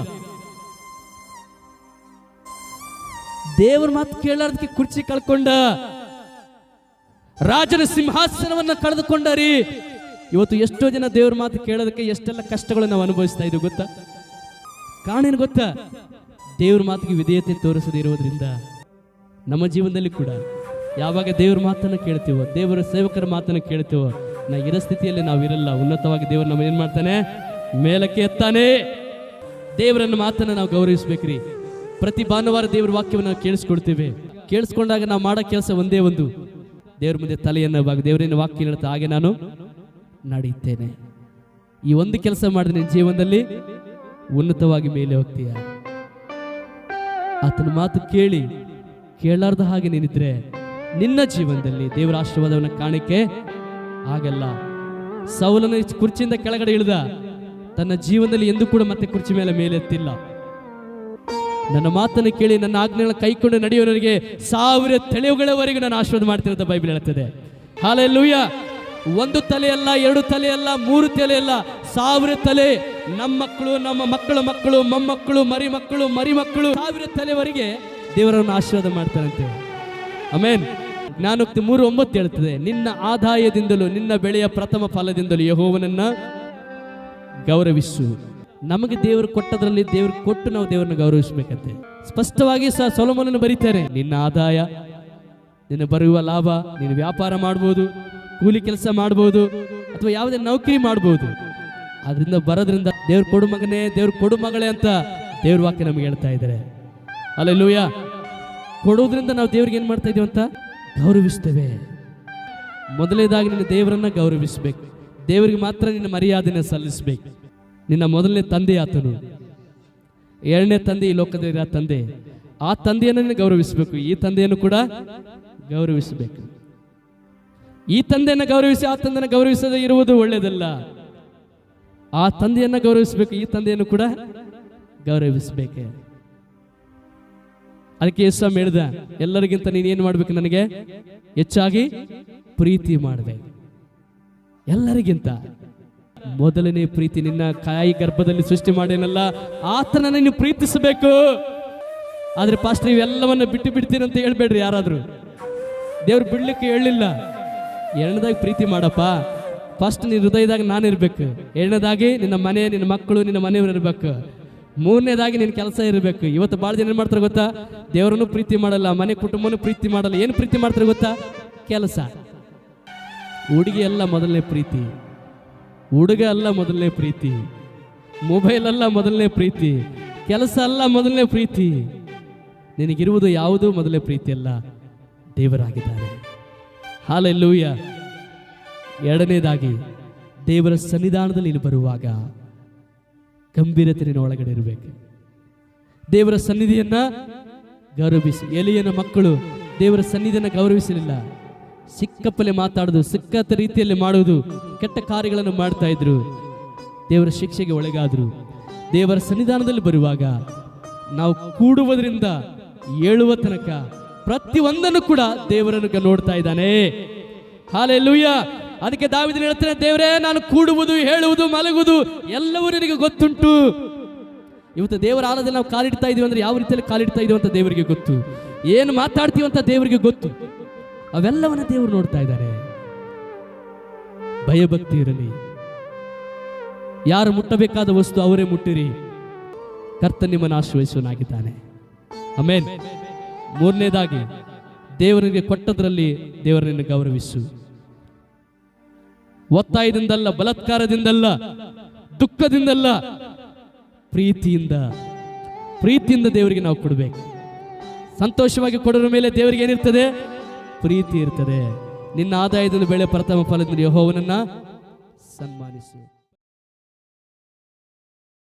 ದೇವ್ರ ಮಾತು ಕೇಳಾರ್ದಕ್ಕೆ ಕುರ್ಚಿ ಕಳ್ಕೊಂಡ, ರಾಜನ ಸಿಂಹಾಸನವನ್ನ ಕಳೆದುಕೊಂಡರಿ. ಇವತ್ತು ಎಷ್ಟೋ ಜನ ದೇವ್ರ ಮಾತು ಕೇಳೋದಕ್ಕೆ ಎಷ್ಟೆಲ್ಲ ಕಷ್ಟಗಳು ನಾವು ಅನುಭವಿಸ್ತಾ ಇದ್ದೀವಿ ಗೊತ್ತಾ? ಕಾಣೇನು ಗೊತ್ತಾ? ದೇವ್ರ ಮಾತಿಗೆ ವಿಧೇಯತೆ ತೋರಿಸದೇ ಇರೋದ್ರಿಂದ ನಮ್ಮ ಜೀವನದಲ್ಲಿ ಕೂಡ ಯಾವಾಗ ದೇವ್ರ ಮಾತನ್ನು ಕೇಳ್ತೀವೋ, ದೇವರ ಸೇವಕರ ಮಾತನ್ನು ಕೇಳ್ತೀವೋ, ನಾ ಇರೋ ಸ್ಥಿತಿಯಲ್ಲಿ ನಾವು ಇರಲ್ಲ. ಉನ್ನತವಾಗಿ ದೇವರು ನಮ್ಮ ಏನು ಮಾಡ್ತಾನೆ? ಮೇಲಕ್ಕೆ ಎತ್ತಾನೆ. ದೇವರನ್ನ ಮಾತನ್ನು ನಾವು ಗೌರವಿಸ್ಬೇಕ್ರಿ. ಪ್ರತಿ ಭಾನುವಾರ ದೇವ್ರ ವಾಕ್ಯವನ್ನು ನಾವು ಕೇಳಿಸ್ಕೊಡ್ತೀವಿ. ಕೇಳಿಸ್ಕೊಂಡಾಗ ನಾವು ಮಾಡೋ ಕೆಲಸ ಒಂದೇ ಒಂದು. ದೇವ್ರ ಮುಂದೆ ತಲೆಯನ್ನು ಬಾಗ ದೇವರೇನು ವಾಕ್ಯ ಹೇಳ್ತಾ ಹಾಗೆ ನಾನು ನಡೆಯುತ್ತೇನೆ ಈ ಒಂದು ಕೆಲಸ ಮಾಡಿದ ನಿನ್ನ ಜೀವನದಲ್ಲಿ ಉನ್ನತವಾಗಿ ಮೇಲೆ ಹೋಗ್ತೀಯ? ಆತನ ಮಾತು ಕೇಳಿ ಕೇಳಾರ್ದ ಹಾಗೆ ನೀನಿದ್ರೆ ನಿನ್ನ ಜೀವನದಲ್ಲಿ ದೇವರ ಆಶೀರ್ವಾದವನ್ನು ಕಾಣಿಕೆ ಆಗಲ್ಲ. ಸೌಲನ ಕುರ್ಚಿಯಿಂದ ಕೆಳಗಡೆ ಇಳಿದ ತನ್ನ ಜೀವನದಲ್ಲಿ ಎಂದೂ ಕೂಡ ಮತ್ತೆ ಕುರ್ಚಿ ಮೇಲೆ ಮೇಲೆತ್ತಿಲ್ಲ ನನ್ನ ಮಾತನ್ನು ಕೇಳಿ ನನ್ನ ಆಜ್ಞೆಗಳ ಕೈಕೊಂಡು ನಡೆಯುವವರಿಗೆ ಸಾವಿರ ತಲೆಗಳವರೆಗೆ ನಾನು ಆಶೀರ್ವಾದ ಮಾಡ್ತೀನಿ ಅಂತ ಬೈಬಲ್ ಹೇಳ್ತದೆ ಹಾಲೆಲ್ಲೂಯ. ಒಂದು ತಲೆಯಲ್ಲ ಎರಡು ತಲೆಯಲ್ಲ ಮೂರು ತಲೆಯಲ್ಲ ಸಾವಿರ ತಲೆ. ನಮ್ಮ ಮಕ್ಕಳು, ನಮ್ಮ ಮಕ್ಕಳ ಮಕ್ಕಳು, ಮೊಮ್ಮಕ್ಕಳು ಮರಿ ಮಕ್ಕಳು ಮರಿ ಮಕ್ಕಳು ಸಾವಿರ ತಲೆವರೆಗೆ ದೇವರನ್ನು ಆಶೀರ್ವಾದ ಮಾಡ್ತಾರಂತೆ. ಅಮೇನ್. ಜ್ಞಾನೋಕ್ತಿ ಮೂರು ಒಂಬತ್ತು ಹೇಳ್ತದೆ, ನಿನ್ನ ಆದಾಯದಿಂದಲೂ, ನಿನ್ನ ಬೆಳೆಯ ಪ್ರಥಮ ಫಲದಿಂದಲೂ ಯಹೋವನನ್ನ ಗೌರವಿಸು. ನಮಗೆ ದೇವರು ಕೊಟ್ಟದ್ರಲ್ಲಿ ದೇವರು ಕೊಟ್ಟು ನಾವು ದೇವರನ್ನ ಗೌರವಿಸಬೇಕಂತೆ. ಸ್ಪಷ್ಟವಾಗಿ ಸಹ ಸೊಲಮನನ್ನು ಬರೀತಾರೆ, ನಿನ್ನ ಆದಾಯ, ನಿನ್ನ ಬರುವ ಲಾಭ, ನೀನು ವ್ಯಾಪಾರ ಮಾಡ್ಬೋದು, ಕೂಲಿ ಕೆಲಸ ಮಾಡ್ಬೋದು, ಅಥವಾ ಯಾವುದೇ ನೌಕರಿ ಮಾಡ್ಬೋದು. ಅದರಿಂದ ಬರೋದ್ರಿಂದ ದೇವ್ರ ಕೊಡು ಮಗನೇ, ದೇವ್ರ ಕೊಡು ಮಗಳೇ ಅಂತ ದೇವ್ರ ವಾಕ್ಯ ನಮ್ಗೆ ಹೇಳ್ತಾ ಇದ್ದಾರೆ. ಅಲ್ಲೆಲ್ಲೂಯ ಕೊಡೋದ್ರಿಂದ ನಾವು ದೇವ್ರಿಗೆ ಏನು ಮಾಡ್ತಾ ಇದೀವಿ ಅಂತ ಗೌರವಿಸ್ತೇವೆ ಮೊದಲನೇದಾಗಿ ನಿನ್ನ ದೇವರನ್ನ ಗೌರವಿಸಬೇಕು. ದೇವರಿಗೆ ಮಾತ್ರ ನಿನ್ನ ಮರ್ಯಾದೆನ ಸಲ್ಲಿಸಬೇಕು. ನಿನ್ನ ಮೊದಲನೇ ತಂದೆ ಆತನು. ಎರಡನೇ ತಂದೆ ಈ ಲೋಕದಲ್ಲಿರೋ ತಂದೆ. ಆ ತಂದೆಯನ್ನು ನೀನು ಗೌರವಿಸಬೇಕು. ಈ ತಂದೆಯನ್ನು ಕೂಡ ಗೌರವಿಸಬೇಕು. ಈ ತಂದೆಯನ್ನು ಗೌರವಿಸಿ ಆ ತಂದೆಯನ್ನು ಗೌರವಿಸದೇ ಇರುವುದು ಒಳ್ಳೆಯದಲ್ಲ. ಆ ತಂದೆಯನ್ನು ಗೌರವಿಸಬೇಕು. ಈ ತಂದೆಯನ್ನು ಕೂಡ ಗೌರವಿಸಬೇಕೆ. ಅದಕ್ಕೆ ಯೇಸು ಹೇಳಿದ, ಎಲ್ಲರಿಗಿಂತ ನೀನು ಏನು ಮಾಡ್ಬೇಕು ನನಗೆ? ಹೆಚ್ಚಾಗಿ ಪ್ರೀತಿ ಮಾಡಬೇಕು. ಎಲ್ಲರಿಗಿಂತ. ಮೊದಲನೇ ಪ್ರೀತಿ ನಿನ್ನ ಕಾಯಿ ಗರ್ಭದಲ್ಲಿ ಸೃಷ್ಟಿ ಮಾಡೇನಲ್ಲ ಆತನನ್ನ ನೀನು ಪ್ರೀತಿಸಬೇಕು. ಆದರೆ ಪಾಸ್ಟ್ ಇವೆಲ್ಲವನ್ನ ಬಿಟ್ಟು ಬಿಡ್ತೀನಿ ಅಂತ ಹೇಳ್ಬೇಡ್ರಿ ಯಾರಾದರೂ. ದೇವ್ರು ಬಿಡ್ಲಿಕ್ಕೆ ಹೇಳಿಲ್ಲ ಎರಡನೇದಾಗಿ ಪ್ರೀತಿ ಮಾಡಪ್ಪ. ಫಸ್ಟ್ ನಿನ್ನ ಹೃದಯದಾಗ ನಾನು ಇರ್ಬೇಕು ಎರಡನೇದಾಗಿ ನಿನ್ನ ಮನೆ, ನಿನ್ನ ಮಕ್ಕಳು, ನಿನ್ನ ಮನೆಯವರು ಇರ್ಬೇಕು. ಮೂರನೇದಾಗಿ ನಿನ್ನ ಕೆಲಸ ಇರಬೇಕು. ಇವತ್ತು ಭಾಳ ಜನ ಏನು ಮಾಡ್ತಾರೆ ಗೊತ್ತಾ? ದೇವರನ್ನು ಪ್ರೀತಿ ಮಾಡಲ್ಲ, ಮನೆ ಕುಟುಂಬನೂ ಪ್ರೀತಿ ಮಾಡಲ್ಲ. ಏನು ಪ್ರೀತಿ ಮಾಡ್ತಾರೆ ಗೊತ್ತಾ? ಕೆಲಸ. ಹುಡುಗಿ ಅಲ್ಲ ಮೊದಲನೇ ಪ್ರೀತಿ. ಹುಡುಗ ಅಲ್ಲ ಮೊದಲನೇ ಪ್ರೀತಿ. ಮೊಬೈಲ್ ಅಲ್ಲ ಮೊದಲನೇ ಪ್ರೀತಿ. ಕೆಲಸ ಅಲ್ಲ ಮೊದಲನೇ ಪ್ರೀತಿ. ನಿನಗಿರುವುದು ಯಾವುದೂ? ಮೊದಲನೇ ಪ್ರೀತಿ ಅಲ್ಲ. ದೇವರಾಗಿದ್ದಾರೆ. ಹಾಲೆಲ್ಲೂಯ್ಯ ಎರಡನೇದಾಗಿ, ದೇವರ ಸನ್ನಿಧಾನದಲ್ಲಿ ಇಲ್ಲಿ ಬರುವಾಗ ಗಂಭೀರತೆ ಒಳಗಡೆ ಇರಬೇಕು. ದೇವರ ಸನ್ನಿಧಿಯನ್ನ ಗೌರವಿಸಿ. ಎಲಿಯನ ಮಕ್ಕಳು ದೇವರ ಸನ್ನಿಧಿಯನ್ನು ಗೌರವಿಸಲಿಲ್ಲ. ಸಿಕ್ಕಪ್ಪಲೆ ಮಾತಾಡೋದು ಸಿಕ್ಕತ್ತ ರೀತಿಯಲ್ಲಿ ಮಾಡುವುದು ಕೆಟ್ಟ ಕಾರ್ಯಗಳನ್ನು ಮಾಡ್ತಾ ಇದ್ರು. ದೇವರ ಶಿಕ್ಷೆಗೆ ಒಳಗಾದ್ರು. ದೇವರ ಸನ್ನಿಧಾನದಲ್ಲಿ ಬರುವಾಗ ನಾವು ಕೂಡುವುದರಿಂದ ಏಳುವ ತನಕ ಪ್ರತಿಯೊಂದನ್ನು ಕೂಡ ದೇವರನ್ನು ನೋಡ್ತಾ ಇದ್ದಾನೆ. ಹಾಲೆಲ್ಲೂಯ್ಯ ಅದಕ್ಕೆ ದಾವಿದನು ಹೇಳ್ತಾನೆ, ದೇವರೇ, ನಾನು ಕೂಡುವುದು, ಹೇಳುವುದು, ಮಲಗುವುದು ಎಲ್ಲವೂ ನಿನಗೆ ಗೊತ್ತುಂಟು. ಇವತ್ತು ದೇವರ ಆಲದಲ್ಲಿ ನಾವು ಕಾಲಿಡ್ತಾ ಇದೀವಿ ಅಂದ್ರೆ ಯಾವ ರೀತಿಯಲ್ಲಿ ಕಾಲಿಡ್ತಾ ಇದೀವಿ ಅಂತ ದೇವರಿಗೆ ಗೊತ್ತು. ಏನು ಮಾತಾಡ್ತೀವಿ ಅಂತ ದೇವರಿಗೆ ಗೊತ್ತು. ಅವೆಲ್ಲವನ್ನ ದೇವರು ನೋಡ್ತಾ ಇದ್ದಾರೆ. ಭಯಭಕ್ತಿ ಇರಲಿ. ಯಾರು ಮುಟ್ಟಬೇಕಾದ ವಸ್ತು ಅವರೇ ಮುಟ್ಟಿರಿ. ಕರ್ತ ನಿಮ್ಮನ್ನು ಆಶ್ರಯಿಸುವನಾಗಿದ್ದಾನೆ ಆಮೇಲೆ ಮೂರನೇದಾಗಿ ದೇವರಿಗೆ ಕೊಟ್ಟದ್ರಲ್ಲಿ ದೇವರನ್ನು ಗೌರವಿಸು. ಒತ್ತಾಯದಿಂದಲ್ಲ, ಬಲತ್ಕಾರದಿಂದಲ್ಲ, ದುಃಖದಿಂದಲ್ಲ, ಪ್ರೀತಿಯಿಂದ ಪ್ರೀತಿಯಿಂದ ದೇವರಿಗೆ ನಾವು ಕೊಡಬೇಕು. ಸಂತೋಷವಾಗಿ ಕೊಡೋದ್ರ ಮೇಲೆ ದೇವರಿಗೆ ಏನಿರ್ತದೆ? ಪ್ರೀತಿ ಇರ್ತದೆ. ನಿನ್ನ ಆದಾಯದಲ್ಲಿ ಬೆಳೆ ಪ್ರಥಮ ಫಲದಿಂದ ಯಹೋವನನ್ನ ಸನ್ಮಾನಿಸು.